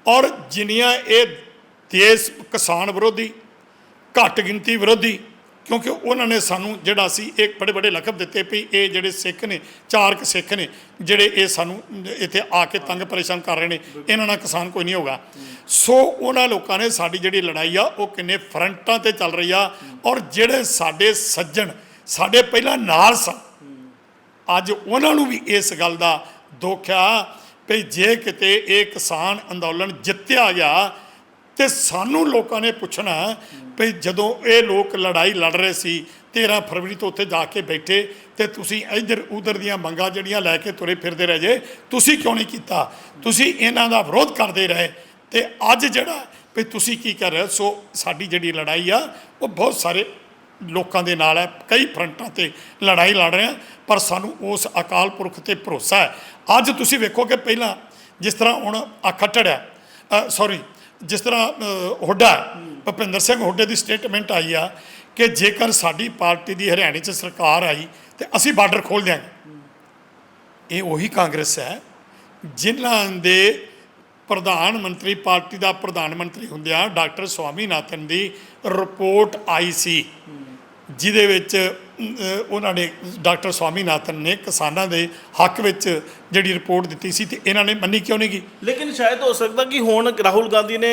ਔਰ ਜਿੰਨੀਆਂ ਇਹ ਦੇਸ਼ ਕਿਸਾਨ ਵਿਰੋਧੀ, ਘੱਟ ਗਿਣਤੀ ਵਿਰੋਧੀ ਕਿਉਂਕਿ ਉਹਨਾਂ ਨੇ ਸਾਨੂੰ ਜਿਹੜਾ ਸੀ ਇੱਕ ਬੜੇ ਬੜੇ ਲਕਬ ਦਿੱਤੇ ਵੀ ਇਹ ਜਿਹੜੇ ਸਿੱਖ ਨੇ ਚਾਰ ਕੁ ਸਿੱਖ ਨੇ, ਜਿਹੜੇ ਇਹ ਸਾਨੂੰ ਇੱਥੇ ਆ ਕੇ ਤੰਗ ਪਰੇਸ਼ਾਨ ਕਰ ਰਹੇ ਨੇ, ਇਹਨਾਂ ਨਾਲ ਕਿਸਾਨ ਕੋਈ ਨਹੀਂ ਹੋਗਾ ਸੋ ਉਹਨਾਂ ਲੋਕਾਂ ਨੇ ਸਾਡੀ ਜਿਹੜੀ ਲੜਾਈ ਆ, ਉਹ ਕਿੰਨੇ ਫਰੰਟਾਂ ਤੇ ਚੱਲ ਰਹੀ ਆ ਔਰ ਜਿਹੜੇ ਸਾਡੇ ਸੱਜਣ, ਸਾਡੇ ਪਹਿਲਾਂ ਨਾਲ ਸਨ, ਅੱਜ ਉਹਨਾਂ ਨੂੰ ਵੀ ਇਸ ਗੱਲ ਦਾ ਦੁੱਖ ਆ ਵੀ ਜੇ ਕਿਤੇ ਇਹ ਕਿਸਾਨ ਅੰਦੋਲਨ ਜਿੱਤਿਆ ਗਿਆ ਤੇ ਸਾਨੂੰ ਲੋਕਾਂ ਨੇ ਪੁੱਛਣਾ ਵੀ ਜਦੋਂ ਇਹ ਲੋਕ ਲੜਾਈ ਲੜ ਰਹੇ ਸੀ 13 ਫਰਵਰੀ ਤੋਂ ਉੱਥੇ ਜਾ ਕੇ ਬੈਠੇ ਤੇ ਤੁਸੀਂ ਇੱਧਰ ਉਧਰ ਦੀਆਂ ਮੰਗਾਂ ਜਿਹੜੀਆਂ ਲੈ ਕੇ ਤੁਰੇ ਫਿਰਦੇ ਰਹੇ ਜੇ, ਤੁਸੀਂ ਕਿਉਂ ਨਹੀਂ ਕੀਤਾ ਤੁਸੀਂ ਇਹਨਾਂ ਦਾ ਵਿਰੋਧ ਕਰਦੇ ਰਹੇ ਤੇ ਅੱਜ ਜਿਹੜਾ ਵੀ ਤੁਸੀਂ ਕੀ ਕਰ ਰਹੇ ਹੋ? ਸੋ ਸਾਡੀ ਜਿਹੜੀ ਲੜਾਈ ਆ, ਉਹ ਬਹੁਤ ਸਾਰੇ ਲੋਕਾਂ ਦੇ ਨਾਲ ਹੈ, ਕਈ ਫਰੰਟਾਂ ਤੇ ਲੜਾਈ ਲੜ ਰਹੇ ਹਾਂ ਪਰ ਸਾਨੂੰ ਉਸ ਅਕਾਲ ਪੁਰਖ ਤੇ ਭਰੋਸਾ ਹੈ ਅੱਜ ਤੁਸੀਂ ਵੇਖੋ ਕਿ ਪਹਿਲਾਂ ਜਿਸ ਤਰ੍ਹਾਂ ਹੁਣ ਆ ਖੱਟੜ ਹੈ ਸੌਰੀ ਜਿਸ ਤਰ੍ਹਾਂ ਅ, ਹੁੱਡਾ ਹੈ, ਭੁਪਿੰਦਰ ਸਿੰਘ ਹੁੱਡੇ ਦੀ ਸਟੇਟਮੈਂਟ ਆਈ ਆ ਕਿ ਜੇਕਰ ਸਾਡੀ ਪਾਰਟੀ ਦੀ ਹਰਿਆਣੇ 'ਚ ਸਰਕਾਰ ਆਈ ਤੇ ਅਸੀਂ ਬਾਰਡਰ ਖੋਲ ਦਿਆਂਗੇ। ਇਹ ਉਹੀ ਕਾਂਗਰਸ ਹੈ ਜਿਨ੍ਹਾਂ ਦੇ ਪ੍ਰਧਾਨ ਮੰਤਰੀ ਪਾਰਟੀ ਦਾ ਪ੍ਰਧਾਨ ਮੰਤਰੀ ਹੁੰਦਿਆਂ ਡਾਕਟਰ ਸਵਾਮੀਨਾਥਨ ਦੀ ਰਿਪੋਰਟ ਆਈ ਸੀ। ਜਿਹਦੇ ਵਿੱਚ ਉਹਨਾਂ ਨੇ ਡਾਕਟਰ ਸਵਾਮੀਨਾਥਨ ਨੇ ਕਿਸਾਨਾਂ ਦੇ ਹੱਕ ਵਿੱਚ ਜਿਹੜੀ ਰਿਪੋਰਟ ਦਿੱਤੀ ਸੀ ਤੇ ਇਹਨਾਂ ਨੇ ਮੰਨੀ ਕਿਉਂ ਨਹੀਂ ਗਈ ਲੇਕਿਨ ਸ਼ਾਇਦ ਹੋ ਸਕਦਾ ਕਿ ਹੁਣ ਰਾਹੁਲ ਗਾਂਧੀ ਨੇ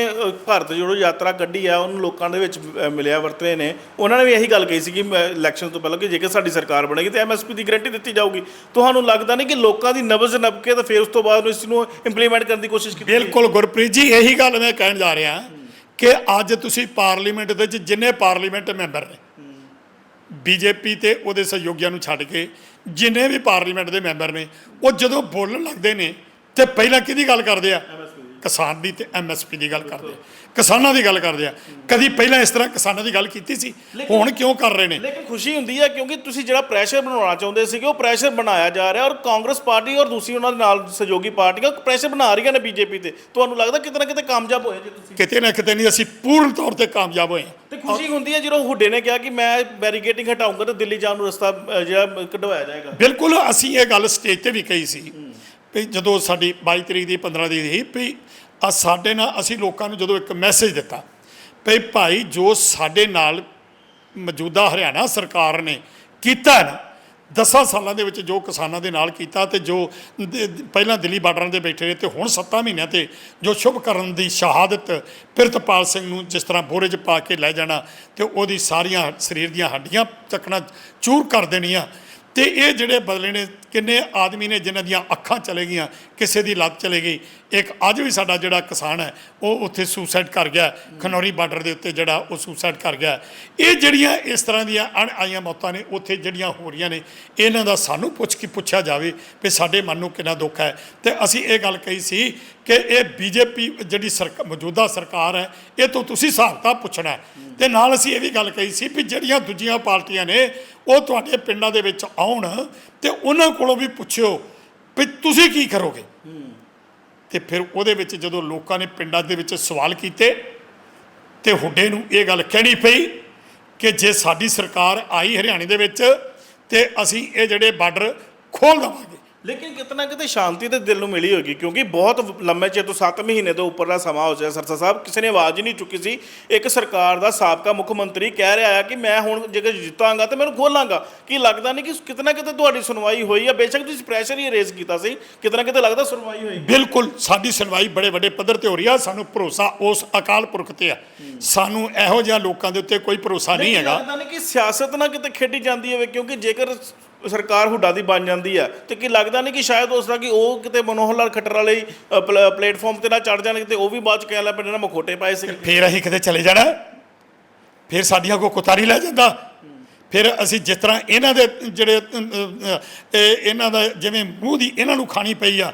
ਭਾਰਤ ਜੋੜੋ ਯਾਤਰਾ ਕੱਢੀ ਆ ਉਹਨੂੰ ਲੋਕਾਂ ਦੇ ਵਿੱਚ ਮਿਲਿਆ ਵਰਤੇ ਨੇ। ਉਹਨਾਂ ਨੇ ਵੀ ਇਹੀ ਗੱਲ ਕਹੀ ਸੀ ਕਿ ਇਲੈਕਸ਼ਨ ਤੋਂ ਪਹਿਲਾਂ ਕਿ ਜੇਕਰ ਸਾਡੀ ਸਰਕਾਰ ਬਣੇਗੀ ਤੇ ਐਮਐਸਪੀ ਦੀ ਗਾਰੰਟੀ ਦਿੱਤੀ ਜਾਊਗੀ। ਤੁਹਾਨੂੰ ਲੱਗਦਾ ਨਹੀਂ ਕਿ ਲੋਕਾਂ ਦੀ ਨਬਜ਼ ਨੱਪ ਕੇ ਤਾਂ ਫਿਰ ਉਸ ਤੋਂ ਬਾਅਦ ਇਸ ਨੂੰ ਇੰਪਲੀਮੈਂਟ ਕਰਨ ਦੀ ਕੋਸ਼ਿਸ਼ ਕੀਤੀ ਬਿਲਕੁਲ ਗੁਰਪ੍ਰੀਤ ਜੀ ਇਹੀ ਗੱਲ ਮੈਂ ਕਹਿਣ ਜਾ ਰਿਹਾ ਕਿ ਅੱਜ ਤੁਸੀਂ ਪਾਰਲੀਮੈਂਟ ਦੇ ਵਿੱਚ ਜਿੰਨੇ ਪਾਰਲੀਮੈਂਟ ਮੈਂਬਰ ਨੇ ਬੀਜੇਪੀ ਤੇ ਉਹਦੇ ਸਹਿਯੋਗੀਆਂ ਨੂੰ ਛੱਡ ਕੇ ਜਿੰਨੇ ਵੀ ਪਾਰਲੀਮੈਂਟ ਦੇ ਮੈਂਬਰ ਨੇ, ਉਹ ਜਦੋਂ ਬੋਲਣ ਲੱਗਦੇ ਨੇ ਤੇ ਪਹਿਲਾਂ ਕਿਹਦੀ ਗੱਲ ਕਰਦੇ ਆ? ਕਿਸਾਨ ਦੀ ਤੇ ਐਮਐਸਪੀ ਦੀ ਗੱਲ ਕਰਦੇ ਆ। ਕਿਸਾਨਾਂ ਦੀ ਗੱਲ ਕਰਦੇ ਆ। ਕਦੀ ਪਹਿਲਾਂ ਇਸ ਤਰ੍ਹਾਂ ਕਿਸਾਨਾਂ ਦੀ ਗੱਲ ਕੀਤੀ ਸੀ? ਹੁਣ ਕਿਉਂ ਕਰ ਰਹੇ ਨੇ? ਲੇਕਿਨ ਖੁਸ਼ੀ ਹੁੰਦੀ ਹੈ ਕਿਉਂਕਿ ਤੁਸੀਂ ਜਿਹੜਾ ਪ੍ਰੈਸ਼ਰ ਬਣਾਉਣਾ ਚਾਹੁੰਦੇ ਸੀਗੇ ਉਹ ਪ੍ਰੈਸ਼ਰ ਬਣਾਇਆ ਜਾ ਰਿਹਾ ਔਰ ਕਾਂਗਰਸ ਪਾਰਟੀ ਔਰ ਦੂਸਰੀ ਉਹਨਾਂ ਦੇ ਨਾਲ ਸਹਿਯੋਗੀ ਪਾਰਟੀਆਂ ਪ੍ਰੈਸ਼ਰ ਬਣਾ ਰਹੀਆਂ ਨੇ ਬੀਜੇਪੀ ਤੇ। ਤੁਹਾਨੂੰ ਲੱਗਦਾ ਕਿਤੇ ਨਾ ਕਿਤੇ ਕਾਮਯਾਬ ਹੋਏ ਜੇ ਤੁਸੀਂ? ਕਿਤੇ ਨਾ ਕਿਤੇ ਨਹੀਂ ਅਸੀਂ ਪੂਰਨ ਤੌਰ ਤੇ ਕਾਮਯਾਬ ਹੋਏ ਤੇ ਖੁਸ਼ੀ ਹੁੰਦੀ ਹੈ ਜਦੋਂ ਹੁੱਡੇ ਨੇ ਕਿਹਾ ਕਿ ਮੈਂ ਬੈਰੀਕੇਟਿੰਗ ਹਟਾਉਂਗਾ ਤੇ ਦਿੱਲੀ ਜਾਣ ਨੂੰ ਰਸਤਾ ਜਿਹੜਾ ਕਢਵਾਇਆ ਜਾਏਗਾ। ਬਿਲਕੁਲ ਅਸੀਂ ਇਹ ਗੱਲ ਸਟੇਜ ਤੇ ਵੀ ਕਹੀ ਸੀ ਵੀ ਜਦੋਂ ਸਾਡੀ 22 ਤਰੀਕ ਦੀ 15 ਦੀ ਸੀ ਵੀ ਆ ਸਾਡੇ ਨਾਲ ਅਸੀਂ ਲੋਕਾਂ ਨੂੰ ਜਦੋਂ ਇੱਕ ਮੈਸੇਜ ਦਿੱਤਾ ਵੀ ਭਾਈ ਜੋ ਸਾਡੇ ਨਾਲ ਮੌਜੂਦਾ ਹਰਿਆਣਾ ਸਰਕਾਰ ਨੇ ਕੀਤਾ ਨਾ 10 ਸਾਲਾਂ ਦੇ ਵਿੱਚ ਜੋ ਕਿਸਾਨਾਂ ਦੇ ਨਾਲ ਕੀਤਾ ਤੇ ਜੋ ਪਹਿਲਾਂ ਦਿੱਲੀ ਬਾਰਡਰਾਂ ਤੇ ਬੈਠੇ ਰਹੇ ਤੇ ਹੁਣ 7 ਮਹੀਨਿਆਂ ਤੇ ਜੋ ਸ਼ੁਭ ਕਰਨ ਦੀ ਸ਼ਹਾਦਤ ਪ੍ਰਿਤਪਾਲ ਸਿੰਘ ਨੂੰ ਜਿਸ ਤਰ੍ਹਾਂ ਬੋਰੇ 'ਚ ਪਾ ਕੇ ਲੈ ਜਾਣਾ ਤੇ ਉਹਦੀ ਸਾਰੀਆਂ ਸਰੀਰ ਦੀਆਂ ਹੱਡੀਆਂ ਚੱਕਣਾ ਚੂਰ ਕਰ ਦੇਣੀਆਂ ਤੇ ਇਹ ਜਿਹੜੇ ਬਦਲੇ ਨੇ, ਕਿੰਨੇ ਆਦਮੀ ਨੇ ਜਿਨ੍ਹਾਂ ਦੀਆਂ ਅੱਖਾਂ ਚਲੇ ਗਈਆਂ, ਕਿਸੇ ਦੀ ਲੱਤ ਚਲੇ ਗਈ। ਇੱਕ ਅੱਜ ਵੀ ਸਾਡਾ ਜਿਹੜਾ ਕਿਸਾਨ ਹੈ, ਉਹ ਉੱਥੇ ਸੁਸਾਈਡ ਕਰ ਗਿਆ ਖਨੌਰੀ ਬਾਰਡਰ ਦੇ ਉੱਤੇ ਜਿਹੜਾ ਉਹ ਸੁਸਾਈਡ ਕਰ ਗਿਆ ਇਹ ਜਿਹੜੀਆਂ ਇਸ ਤਰ੍ਹਾਂ ਦੀਆਂ ਅਣ ਆਈਆਂ ਮੌਤਾਂ ਨੇ, ਉੱਥੇ ਜਿਹੜੀਆਂ ਹੋ ਰਹੀਆਂ ਨੇ, ਇਹਨਾਂ ਦਾ ਸਾਨੂੰ ਪੁੱਛ ਕੇ ਪੁੱਛਿਆ ਜਾਵੇ ਵੀ ਸਾਡੇ ਮਨ ਨੂੰ ਕਿੰਨਾ ਦੁੱਖ ਹੈ। ਤੇ ਅਸੀਂ ਇਹ ਗੱਲ ਕਹੀ ਸੀ ਕਿ ਇਹ ਬੀਜੇਪੀ ਜਿਹੜੀ ਸਰਕਾਰ ਮੌਜੂਦਾ ਸਰਕਾਰ ਹੈ, ਇਹ ਤੋਂ ਤੁਸੀਂ ਹਿਸਾਬ ਤਾਂ ਪੁੱਛਣਾ ਹੈ। ਤੇ ਨਾਲ ਅਸੀਂ ਇਹ ਵੀ ਗੱਲ ਕਹੀ ਸੀ ਵੀ ਜਿਹੜੀਆਂ ਦੂਜੀਆਂ ਪਾਰਟੀਆਂ ਨੇ ਉਹ ਤੁਹਾਡੇ ਪਿੰਡਾਂ ਦੇ ਵਿੱਚ ਆਉਣ ਤੇ ਉਹਨਾਂ ਕੋਲੋਂ ਵੀ ਪੁੱਛਿਓ ਵੀ ਤੁਸੀਂ ਕੀ ਕਰੋਗੇ। ਤੇ ਫਿਰ ਉਹਦੇ ਵਿੱਚ ਜਦੋਂ ਲੋਕਾਂ ਨੇ ਪਿੰਡਾਂ ਦੇ ਵਿੱਚ ਸਵਾਲ ਕੀਤੇ, ਤੇ ਹੁੱਡੇ ਨੂੰ ਇਹ ਗੱਲ ਕਹਿਣੀ ਪਈ ਕਿ ਜੇ ਸਾਡੀ ਸਰਕਾਰ ਆਈ ਹਰਿਆਣੇ ਦੇ ਵਿੱਚ, ਤੇ ਅਸੀਂ ਇਹ ਜਿਹੜੇ ਬਾਰਡਰ ਖੋਲ ਦੇਵਾਂਗੇ। ਲੇਕਿਨ ਕਿਤਨਾ ਕਿਤੇ ਸ਼ਾਂਤੀ ਤੇ ਦਿਲ ਨੂੰ ਮਿਲੀ ਹੋਗੀ ਕਿਉਂਕਿ ਬਹੁਤ ਲੰਮੇ ਚਿਰ ਤੋਂ 7 ਮਹੀਨੇ ਤੋਂ ਉੱਪਰ ਦਾ ਸਮਾਂ ਹੋ ਗਿਆ ਸਰਸਾ ਸਾਹਿਬ। ਕਿਸੇ ਨੇ ਆਵਾਜ਼ ਹੀ ਨਹੀਂ ਚੁੱਕੀ ਸੀ। ਇੱਕ ਸਰਕਾਰ ਦਾ ਸਾਬਕਾ ਮੁੱਖ ਮੰਤਰੀ ਕਹਿ ਰਿਹਾ ਆ ਕਿ ਮੈਂ ਹੁਣ ਜੇਕਰ ਜਿੱਤਾਂਗਾ ਤੇ ਮੈਨੂੰ ਖੋਲਾਂਗਾ। ਕੀ ਲੱਗਦਾ ਨਹੀਂ ਕਿ ਕਿਤਨਾ ਕਿਤੇ ਤੁਹਾਡੀ ਸੁਣਵਾਈ ਹੋਈ ਆ? ਬੇਸ਼ੱਕ ਤੁਸੀਂ ਪ੍ਰੈਸ਼ਰ ਹੀ ਰੇਜ਼ ਕੀਤਾ ਸੀ। ਕਿਤਨਾ ਕਿਤੇ ਲੱਗਦਾ ਸੁਣਵਾਈ ਹੋਈ? ਬਿਲਕੁਲ ਸਾਡੀ ਸੁਣਵਾਈ ਬੜੇ ਵੱਡੇ ਪੱਧਰ ਤੇ ਹੋ ਰਹੀ ਆ। ਸਾਨੂੰ ਭਰੋਸਾ ਉਸ ਅਕਾਲ ਪੁਰਖ ਤੇ ਆ। ਸਾਨੂੰ ਇਹੋ ਜਿਹਾ ਲੋਕਾਂ ਦੇ ਉੱਤੇ ਕੋਈ ਭਰੋਸਾ ਨਹੀਂ ਹੈਗਾ। ਲੱਗਦਾ ਨਹੀਂ ਕਿ ਸਿਆਸਤ ਨਾਲ ਕਿਤੇ ਖੇਡੀ ਜਾਂਦੀ ਹੋਵੇ ਕਿਉਂਕਿ ਜੇਕਰ ਸਰਕਾਰ ਹੁੱਡਾ ਦੀ ਬਣ ਜਾਂਦੀ ਆ। ਤੇ ਕੀ ਲੱਗਦਾ ਨਹੀਂ ਕਿ ਸ਼ਾਇਦ ਉਸ ਤਰ੍ਹਾਂ ਕਿ ਉਹ ਕਿਤੇ ਮਨੋਹਰ ਲਾਲ ਖੱਟਰ ਵਾਲੇ ਹੀ, ਅ, ਪਲ- ਪਲੇਟਫਾਰਮ ਤੇ ਨਾ ਚੜ ਜਾਣ ਤੇ ਉਹ ਵੀ ਬਾਅਦ ਚ ਕਹਿਣ ਲੱਗ ਪੈਣ ਨਾ ਮਖੋਟੇ ਪਾਏ ਸੀ। ਫਿਰ ਅਸੀਂ ਕਿਤੇ ਚਲੇ ਜਾਣਾ? ਫਿਰ ਸਾਡੀਆਂ ਕੋ ਕੁਤਾਰੀ ਲੈ ਜਾਂਦਾ। ਫਿਰ ਅਸੀਂ ਜਿਸ ਤਰ੍ਹਾਂ ਇਹਨਾਂ ਦੇ ਜਿਹੜੇ ਅ, ਅ, ਇਹ ਇਹਨਾਂ ਦਾ ਜਿਵੇਂ ਮੂੰਹ ਦੀ ਇਹਨਾਂ ਨੂੰ ਖਾਣੀ ਪਈ ਆ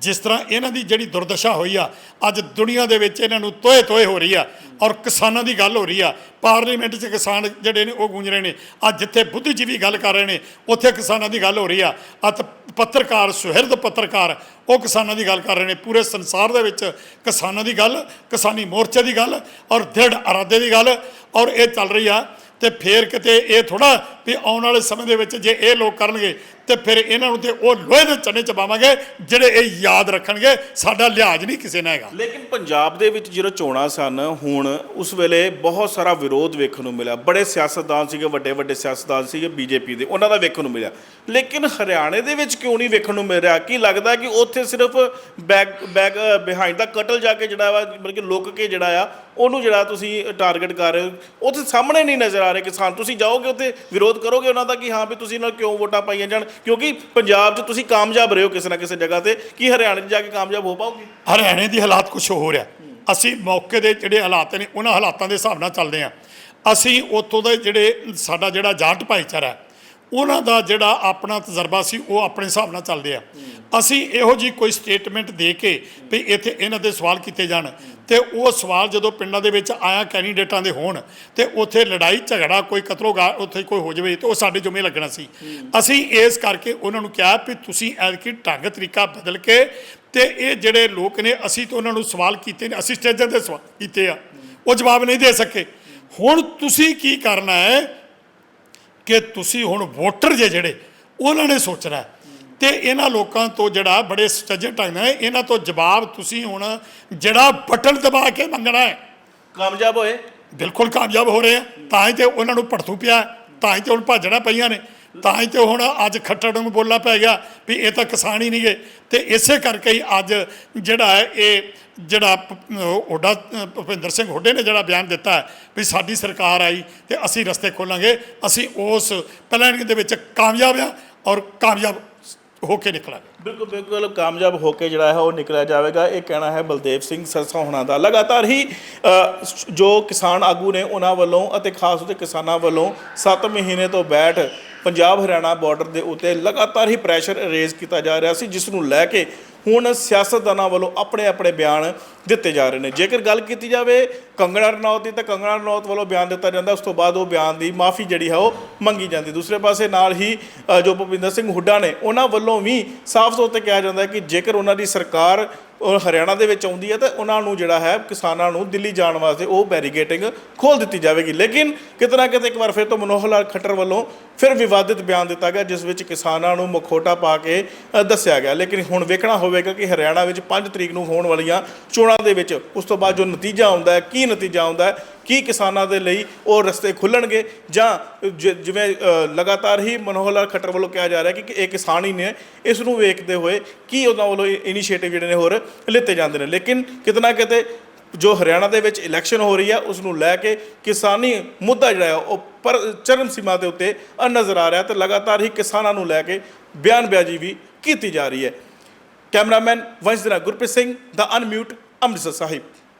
ਜਿਸ ਤਰ੍ਹਾਂ ਇਹਨਾਂ ਦੀ ਜਿਹੜੀ ਦੁਰਦਸ਼ਾ ਹੋਈ ਆ, ਅੱਜ ਦੁਨੀਆ ਦੇ ਵਿੱਚ ਇਹਨਾਂ ਨੂੰ ਤੋਏ ਤੋਏ ਹੋ ਰਹੀ ਆ ਔਰ ਕਿਸਾਨਾਂ ਦੀ ਗੱਲ ਹੋ ਰਹੀ ਆ। ਪਾਰਲੀਮੈਂਟ 'ਚ ਕਿਸਾਨ ਜਿਹੜੇ ਨੇ ਉਹ ਗੂੰਜ ਰਹੇ ਨੇ। ਅੱਜ ਜਿੱਥੇ ਬੁੱਧੀਜੀਵੀ ਗੱਲ ਕਰ ਰਹੇ ਨੇ, ਉੱਥੇ ਕਿਸਾਨਾਂ ਦੀ ਗੱਲ ਹੋ ਰਹੀ ਆ। ਅੱਜ ਪੱਤਰਕਾਰ, ਸੁਹਿਰਦ ਪੱਤਰਕਾਰ, ਉਹ ਕਿਸਾਨਾਂ ਦੀ ਗੱਲ ਕਰ ਰਹੇ ਨੇ। ਪੂਰੇ ਸੰਸਾਰ ਦੇ ਵਿੱਚ ਕਿਸਾਨਾਂ ਦੀ ਗੱਲ, ਕਿਸਾਨੀ ਮੋਰਚੇ ਦੀ ਗੱਲ ਔਰ ਦ੍ਰਿੜ ਇਰਾਦੇ ਦੀ ਗੱਲ ਔਰ ਇਹ ਚੱਲ ਰਹੀ ਆ। ਤੇ ਫੇਰ ਕਿਤੇ ਇਹ ਥੋੜਾ ਵੀ ਆਉਣ ਵਾਲੇ ਸਮੇਂ ਦੇ ਵਿੱਚ ਜੇ ਇਹ ਲੋਕ ਕਰਨਗੇ ਤੇ ਫਿਰ ਇਹਨਾਂ ਨੂੰ ਤੇ ਉਹ ਲੋਹੇ ਦੇ ਚੰਨੇ ਚ ਪਾਵਾਂਗੇ ਜਿਹੜੇ ਇਹ ਯਾਦ ਰੱਖਣਗੇ, ਸਾਡਾ ਲਿਹਾਜ਼ ਨਹੀਂ ਕਿਸੇ ਨਾਲ ਹੈਗਾ। ਲੇਕਿਨ ਪੰਜਾਬ ਦੇ ਵਿੱਚ ਜਦੋਂ ਚੋਣਾਂ ਸਨ, ਹੁਣ ਉਸ ਵੇਲੇ ਬਹੁਤ ਸਾਰਾ ਵਿਰੋਧ ਵੇਖਣ ਨੂੰ ਮਿਲਿਆ। ਬੜੇ ਸਿਆਸਤਦਾਨ ਸੀਗੇ, ਵੱਡੇ ਵੱਡੇ ਸਿਆਸਤਦਾਨ ਸੀਗੇ ਬੀਜੇਪੀ ਦੇ, ਉਹਨਾਂ ਦਾ ਵੇਖਣ ਨੂੰ ਮਿਲਿਆ। ਲੇਕਿਨ ਹਰਿਆਣੇ ਦੇ ਵਿੱਚ ਕਿਉਂ ਨਹੀਂ ਵੇਖਣ ਨੂੰ ਮਿਲ ਰਿਹਾ ਕੀ ਲੱਗਦਾ ਕਿ ਉੱਥੇ ਸਿਰਫ ਬੈਕ ਬੈਕ ਬਿਹਾਈਂਡ ਦਾ ਕਟਲ ਜਾ ਕੇ ਜਿਹੜਾ ਵਾ, ਬਲਕਿ ਲੁੱਕ ਕੇ ਜਿਹੜਾ ਆ, ਉਹਨੂੰ ਜਿਹੜਾ ਤੁਸੀਂ ਟਾਰਗੇਟ ਕਰ ਰਹੇ ਹੋ? ਉੱਥੇ ਸਾਹਮਣੇ ਨਹੀਂ ਨਜ਼ਰ ਆ ਰਹੇ ਕਿਸਾਨ। ਤੁਸੀਂ ਜਾਓਗੇ ਉੱਥੇ, ਵਿਰੋਧ ਕਰੋਗੇ ਉਹਨਾਂ ਦਾ ਕਿ ਹਾਂ ਵੀ ਤੁਸੀਂ ਨਾਲ ਕਿਉਂ ਵੋਟਾਂ ਪਾਈਆਂ ਜਾਣ? ਕਿਉਂਕਿ ਪੰਜਾਬ 'ਚ ਤੁਸੀਂ ਕਾਮਯਾਬ ਰਹੇ ਹੋ ਕਿਸੇ ਨਾ ਕਿਸੇ ਜਗ੍ਹਾ ਤੇ ਕੀ ਹਰਿਆਣੇ 'ਚ ਜਾ ਕੇ ਕਾਮਯਾਬ ਹੋ ਪਾਓਗੇ? ਹਰਿਆਣੇ ਦੀ ਹਾਲਾਤ ਕੁਝ ਹੋਰ ਹੈ ਅਸੀਂ ਮੌਕੇ ਦੇ ਜਿਹੜੇ ਹਾਲਾਤ ਨੇ ਉਹਨਾਂ ਹਾਲਾਤਾਂ ਦੇ ਹਿਸਾਬ ਨਾਲ ਚੱਲਦੇ ਆ। ਅਸੀਂ ਉੱਥੋਂ ਦੇ ਜਿਹੜੇ ਸਾਡਾ ਜਿਹੜਾ ਜਾਟ ਭਾਈਚਾਰਾ ਹੈ, ਉਹਨਾਂ ਦਾ ਜਿਹੜਾ ਆਪਣਾ ਤਜਰਬਾ ਸੀ ਉਹ ਆਪਣੇ ਹਿਸਾਬ ਨਾਲ ਚੱਲਦੇ ਆ। ਅਸੀਂ ਇਹੋ ਜੀ ਕੋਈ ਸਟੇਟਮੈਂਟ ਦੇ ਕੇ ਵੀ ਇੱਥੇ ਇਹਨਾਂ ਦੇ ਸਵਾਲ ਕੀਤੇ ਜਾਣ ਤੇ ਉਹ ਸਵਾਲ ਜਦੋਂ ਪਿੰਡਾਂ ਦੇ ਵਿੱਚ ਆਇਆ ਕੈਂਡੀਡੇਟਾਂ ਦੇ ਹੋਣ ਤੇ ਉੱਥੇ ਲੜਾਈ, ਝਗੜਾ ਕੋਈ ਕਤਲੋਗਾ ਉੱਥੇ ਕੋਈ ਹੋ ਜਾਵੇ ਤੇ ਉਹ ਸਾਡੇ ਜੁਮੇ ਲੱਗਣਾ ਸੀ ਅਸੀਂ ਇਸ ਕਰਕੇ ਉਹਨਾਂ ਨੂੰ ਕਿਹਾ ਵੀ ਤੁਸੀਂ ਐਤਕੀ ਢੰਗ ਤਰੀਕਾ ਬਦਲ ਕੇ ਤੇ ਇਹ ਜਿਹੜੇ ਲੋਕ ਨੇ ਅਸੀਂ ਤਾਂ ਉਹਨਾਂ ਨੂੰ ਸਵਾਲ ਕੀਤੇ ਨੇ, ਅਸੀਂ ਸਟੇਜਾਂ ਤੇ ਸਵਾਲ ਕੀਤੇ ਆ, ਉਹ ਜਵਾਬ ਨਹੀਂ ਦੇ ਸਕੇ ਹੁਣ ਤੁਸੀਂ ਕੀ ਕਰਨਾ ਹੈ ਕਿ ਤੁਸੀਂ ਹੁਣ ਵੋਟਰ ਜੇ ਜਿਹੜੇ, ਉਹਨਾਂ ਨੇ ਸੋਚਣਾ ਹੈ। ਤੇ ਇਹਨਾਂ ਲੋਕਾਂ ਤੋਂ ਜਿਹੜਾ ਬੜੇ ਸਟੇਜਾਂ ਢੰਗ ਨਾਲ ਇਹਨਾਂ ਤੋਂ ਜਵਾਬ ਤੁਸੀਂ ਹੁਣ ਜਿਹੜਾ ਬਟਨ ਦਬਾ ਕੇ ਮੰਗਣਾ ਹੈ। ਕਾਮਯਾਬ ਹੋਏ। ਬਿਲਕੁਲ ਕਾਮਯਾਬ ਹੋ ਰਹੇ ਆ। ਤਾਂ ਹੀ ਤੇ ਉਹਨਾਂ ਨੂੰ ਭੜਥੂ ਪਿਆ। ਤਾਂ ਹੀ ਤੇ ਹੁਣ ਭਾਜਣਾ ਪਈਆਂ ਨੇ। ਤਾਂ ਹੀ ਤੇ ਹੁਣ ਅੱਜ ਖੱਟੜ ਨੂੰ ਬੋਲਣਾ ਪੈ ਗਿਆ ਵੀ ਇਹ ਤਾਂ ਕਿਸਾਨ ਹੀ ਨਹੀਂਗੇ। ਤੇ ਇਸੇ ਕਰਕੇ ਹੀ ਅੱਜ ਜਿਹੜਾ ਹੈ ਇਹ ਜਿਹੜਾ ਅ, ਭੁਪਿੰਦਰ ਸਿੰਘ ਹੁੱਡੇ ਨੇ ਜਿਹੜਾ ਬਿਆਨ ਦਿੱਤਾ ਵੀ ਸਾਡੀ ਸਰਕਾਰ ਆਈ ਤੇ ਅਸੀਂ ਰਸਤੇ ਖੋਲਾਂਗੇ। ਅਸੀਂ ਉਸ ਪਲਾਨਿੰਗ ਦੇ ਵਿੱਚ ਕਾਮਯਾਬ ਆ ਔਰ ਕਾਮਯਾਬ ਹੋ ਕੇ ਨਿਕਲਾਂਗੇ ਬਿਲਕੁਲ ਬਿਲਕੁਲ ਕਾਮਯਾਬ ਹੋ ਕੇ ਜਿਹੜਾ ਹੈ ਉਹ ਨਿਕਲਿਆ ਜਾਵੇਗਾ। ਇਹ ਕਹਿਣਾ ਹੈ ਬਲਦੇਵ ਸਿੰਘ ਸਰਸਾ ਹੋਣਾ ਦਾ। ਲਗਾਤਾਰ ਹੀ ਜੋ ਕਿਸਾਨ ਆਗੂ ਨੇ ਉਹਨਾਂ ਵੱਲੋਂ ਅਤੇ ਖਾਸ ਉੱਤੇ ਕਿਸਾਨਾਂ ਵੱਲੋਂ 7 ਮਹੀਨੇ ਤੋਂ ਬੈਠ ਪੰਜਾਬ ਹਰਿਆਣਾ ਬਾਰਡਰ ਦੇ ਉੱਤੇ ਲਗਾਤਾਰ ਹੀ ਪ੍ਰੈਸ਼ਰ ਰੇਜ਼ ਕੀਤਾ ਜਾ ਰਿਹਾ ਸੀ, ਜਿਸ ਨੂੰ ਲੈ ਕੇ ਹੁਣ ਸਿਆਸਤਦਾਨਾਂ ਵੱਲੋਂ ਆਪਣੇ ਆਪਣੇ ਬਿਆਨ ਦਿੱਤੇ ਜਾ ਰਹੇ ਨੇ। ਜੇਕਰ ਗੱਲ ਕੀਤੀ ਜਾਵੇ ਕੰਗਣਾ ਰਣੌਤ ਦੀ, ਤਾਂ ਕੰਗਣਾ ਰਣੌਤ ਵੱਲੋਂ ਬਿਆਨ ਦਿੱਤਾ ਜਾਂਦਾ। ਉਸ ਤੋਂ ਬਾਅਦ ਉਹ ਬਿਆਨ ਦੀ ਮਾਫੀ ਜਿਹੜੀ ਹੈ ਉਹ ਮੰਗੀ ਜਾਂਦੀ। ਦੂਸਰੇ ਪਾਸੇ ਨਾਲ ਹੀ ਜੋ ਭੁਪਿੰਦਰ ਸਿੰਘ ਹੁੱਡਾ ਨੇ, ਉਹਨਾਂ ਵੱਲੋਂ ਵੀ ਸਾਫ਼ ਤੌਰ ਤੇ ਕਿਹਾ ਜਾਂਦਾ ਕਿ ਜੇਕਰ ਉਹਨਾਂ ਦੀ ਸਰਕਾਰ ਉਹ ਹਰਿਆਣਾ ਦੇ ਵਿੱਚ ਆਉਂਦੀ ਹੈ ਤਾਂ ਉਹਨਾਂ ਨੂੰ ਜਿਹੜਾ ਹੈ ਕਿਸਾਨਾਂ ਨੂੰ ਦਿੱਲੀ ਜਾਣ ਵਾਸਤੇ ਉਹ ਬੈਰੀਗੇਟਿੰਗ ਖੋਲ ਦਿੱਤੀ ਜਾਵੇਗੀ। ਲੇਕਿਨ ਕਿਤੇ ਨਾ ਕਿਤੇ ਇੱਕ ਵਾਰ ਫਿਰ ਤੋਂ ਮਨੋਹਰ ਲਾਲ ਖੱਟਰ ਵੱਲੋਂ ਫਿਰ ਵਿਵਾਦਿਤ ਬਿਆਨ ਦਿੱਤਾ ਗਿਆ, ਜਿਸ ਵਿੱਚ ਕਿਸਾਨਾਂ ਨੂੰ ਮਖੌਟਾ ਪਾ ਕੇ ਦੱਸਿਆ ਗਿਆ। ਲੇਕਿਨ ਹੁਣ ਵੇਖਣਾ ਹੋਵੇਗਾ ਕਿ ਹਰਿਆਣਾ ਵਿੱਚ 5 ਤਰੀਕ ਨੂੰ ਹੋਣ ਵਾਲੀਆਂ ਚੋਣਾਂ ਦੇ ਵਿੱਚ ਉਸ ਤੋਂ ਬਾਅਦ ਜੋ ਨਤੀਜਾ ਆਉਂਦਾ ਹੈ, ਕੀ ਨਤੀਜਾ ਆਉਂਦਾ ਹੈ ਕੀ ਕਿਸਾਨਾਂ ਦੇ ਲਈ ਉਹ ਰਸਤੇ ਖੁੱਲਣਗੇ? ਜਾਂ ਜ- ਜਿਵੇਂ ਅ, ਲਗਾਤਾਰ ਹੀ ਮਨੋਹਰ ਲਾਲ ਖੱਟਰ ਵੱਲੋਂ ਕਿਹਾ ਜਾ ਰਿਹਾ ਕਿ ਕਿ ਇਹ ਕਿਸਾਨ ਹੀ ਨੇ ਇਸ ਨੂੰ ਵੇਖਦੇ ਹੋਏ ਕੀ ਉਹਨਾਂ ਵੱਲੋਂ ਇਨੀਸ਼ੀਏਟਿਵ ਜਿਹੜੇ ਨੇ ਹੋਰ ਲਿੱਤੇ ਜਾਂਦੇ ਨੇ? ਲੇਕਿਨ ਕਿਤਨਾ ਕਿਤੇ ਜੋ ਹਰਿਆਣਾ ਦੇ ਵਿੱਚ ਇਲੈਕਸ਼ਨ ਹੋ ਰਹੀ ਹੈ ਉਸ ਨੂੰ ਲੈ ਕੇ ਕਿਸਾਨੀ ਮੁੱਦਾ ਜਿਹੜਾ ਹੈ ਉਹ ਪਰ ਚਰਮ ਸੀਮਾ ਦੇ ਉੱਤੇ ਅ ਨਜ਼ਰ ਆ ਰਿਹਾ ਤੇ ਲਗਾਤਾਰ ਹੀ ਕਿਸਾਨਾਂ ਨੂੰ ਲੈ ਕੇ ਬਿਆਨਬਾਜ਼ੀ ਵੀ ਕੀਤੀ ਜਾ ਰਹੀ ਹੈ। ਕੈਮਰਾਮੈਨ ਵੰਸ਼ ਦੇ ਗੁਰਪ੍ਰੀਤ ਸਿੰਘ ਦਾ ਅਨਮਿਊਟ ਅੰਮ੍ਰਿਤਸਰ ਸਾਹਿਬ।